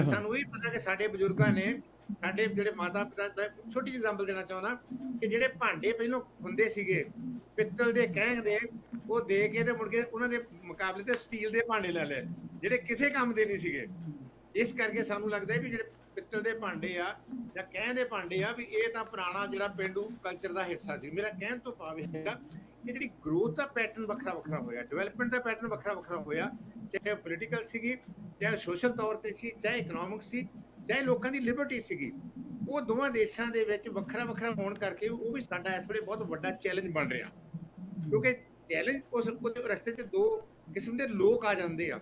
ਸਾਨੂੰ ਇਹ ਪਤਾ ਕਿ ਸਾਡੇ ਬਜ਼ੁਰਗਾਂ ਨੇ ਸਾਡੇ ਜਿਹੜੇ ਮਾਤਾ ਪਿਤਾ ਦਾ ਛੋਟੀ ਜਿਹੀ ਐਗਜ਼ਾਮਪਲ ਦੇਣਾ ਚਾਹੁੰਦਾ ਕਿ ਜਿਹੜੇ ਭਾਂਡੇ ਪਹਿਲਾਂ ਹੁੰਦੇ ਸੀਗੇ, ਪਿੱਤਲ ਦੇ ਕਹਿਣ ਦੇ, ਉਹ ਦੇ ਕੇ ਤੇ ਮੁੜ ਕੇ ਉਹਨਾਂ ਦੇ ਮੁਕਾਬਲੇ ਤੇ ਸਟੀਲ ਦੇ ਭਾਂਡੇ ਲੈ ਲਏ, ਜਿਹੜੇ ਕਿਸੇ ਕੰਮ ਦੇ ਨਹੀਂ ਸੀਗੇ। ਇਸ ਕਰਕੇ ਸਾਨੂੰ ਲੱਗਦਾ ਹੈ ਵੀ ਜਿਹੜੇ ਪਿੱਤਲ ਦੇ ਭਾਂਡੇ ਆ ਜਾਂ ਕਹਿ ਦੇ ਭਾਂਡੇ ਆ, ਵੀ ਇਹ ਤਾਂ ਪੁਰਾਣਾ ਜਿਹੜਾ ਪਿੰਡੂ ਕਲਚਰ ਦਾ ਹਿੱਸਾ ਸੀ। ਮੇਰਾ ਕਹਿਣ ਤੋਂ ਭਾਵ ਇਹ ਹੈਗਾ ਕਿ ਜਿਹੜੀ ਗਰੋਥ ਦਾ ਪੈਟਰਨ ਵੱਖਰਾ ਵੱਖਰਾ ਹੋਇਆ ਡਿਵੈਲਪਮੈਂਟ ਦਾ ਪੈਟਰਨ ਵੱਖਰਾ ਵੱਖਰਾ ਹੋਇਆ, ਚਾਹੇ ਪੋਲੀਟੀਕਲ ਸੀਗੀ, ਚਾਹੇ ਸੋਸ਼ਲ ਤੌਰ ਤੇ ਸੀ, ਚਾਹੇ ਇਕਨੋਮਿਕ ਸੀ ਚਾਹੇ ਲੋਕਾਂ ਦੀ ਲਿਬਰਟੀ ਸੀਗੀ, ਉਹ ਦੋਵਾਂ ਦੇਸ਼ਾਂ ਦੇ ਵਿੱਚ ਵੱਖਰਾ ਵੱਖਰਾ ਹੋਣ ਕਰਕੇ ਉਹ ਵੀ ਸਾਡਾ ਇਸ ਵੇਲੇ ਬਹੁਤ ਵੱਡਾ ਚੈਲੰਜ ਬਣ ਰਿਹਾ। ਕਿਉਂਕਿ ਚੈਲੰਜ ਉਸ ਰਸਤੇ 'ਚ ਦੋ ਕਿਸਮ ਦੇ ਲੋਕ ਆ ਜਾਂਦੇ ਆ।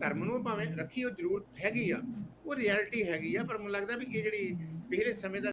ਧਰਮ ਨੂੰ ਭਾਵੇਂ ਰੱਖੀ ਉਹ ਜ਼ਰੂਰ ਹੈਗੀ ਆ, ਉਹ ਰਿਐਲਿਟੀ ਹੈਗੀ ਆ, ਪਰ ਮੈਨੂੰ ਲੱਗਦਾ ਵੀ ਇਹ ਜਿਹੜੀ ਪਿਛਲੇ ਸਮੇਂ ਦਾ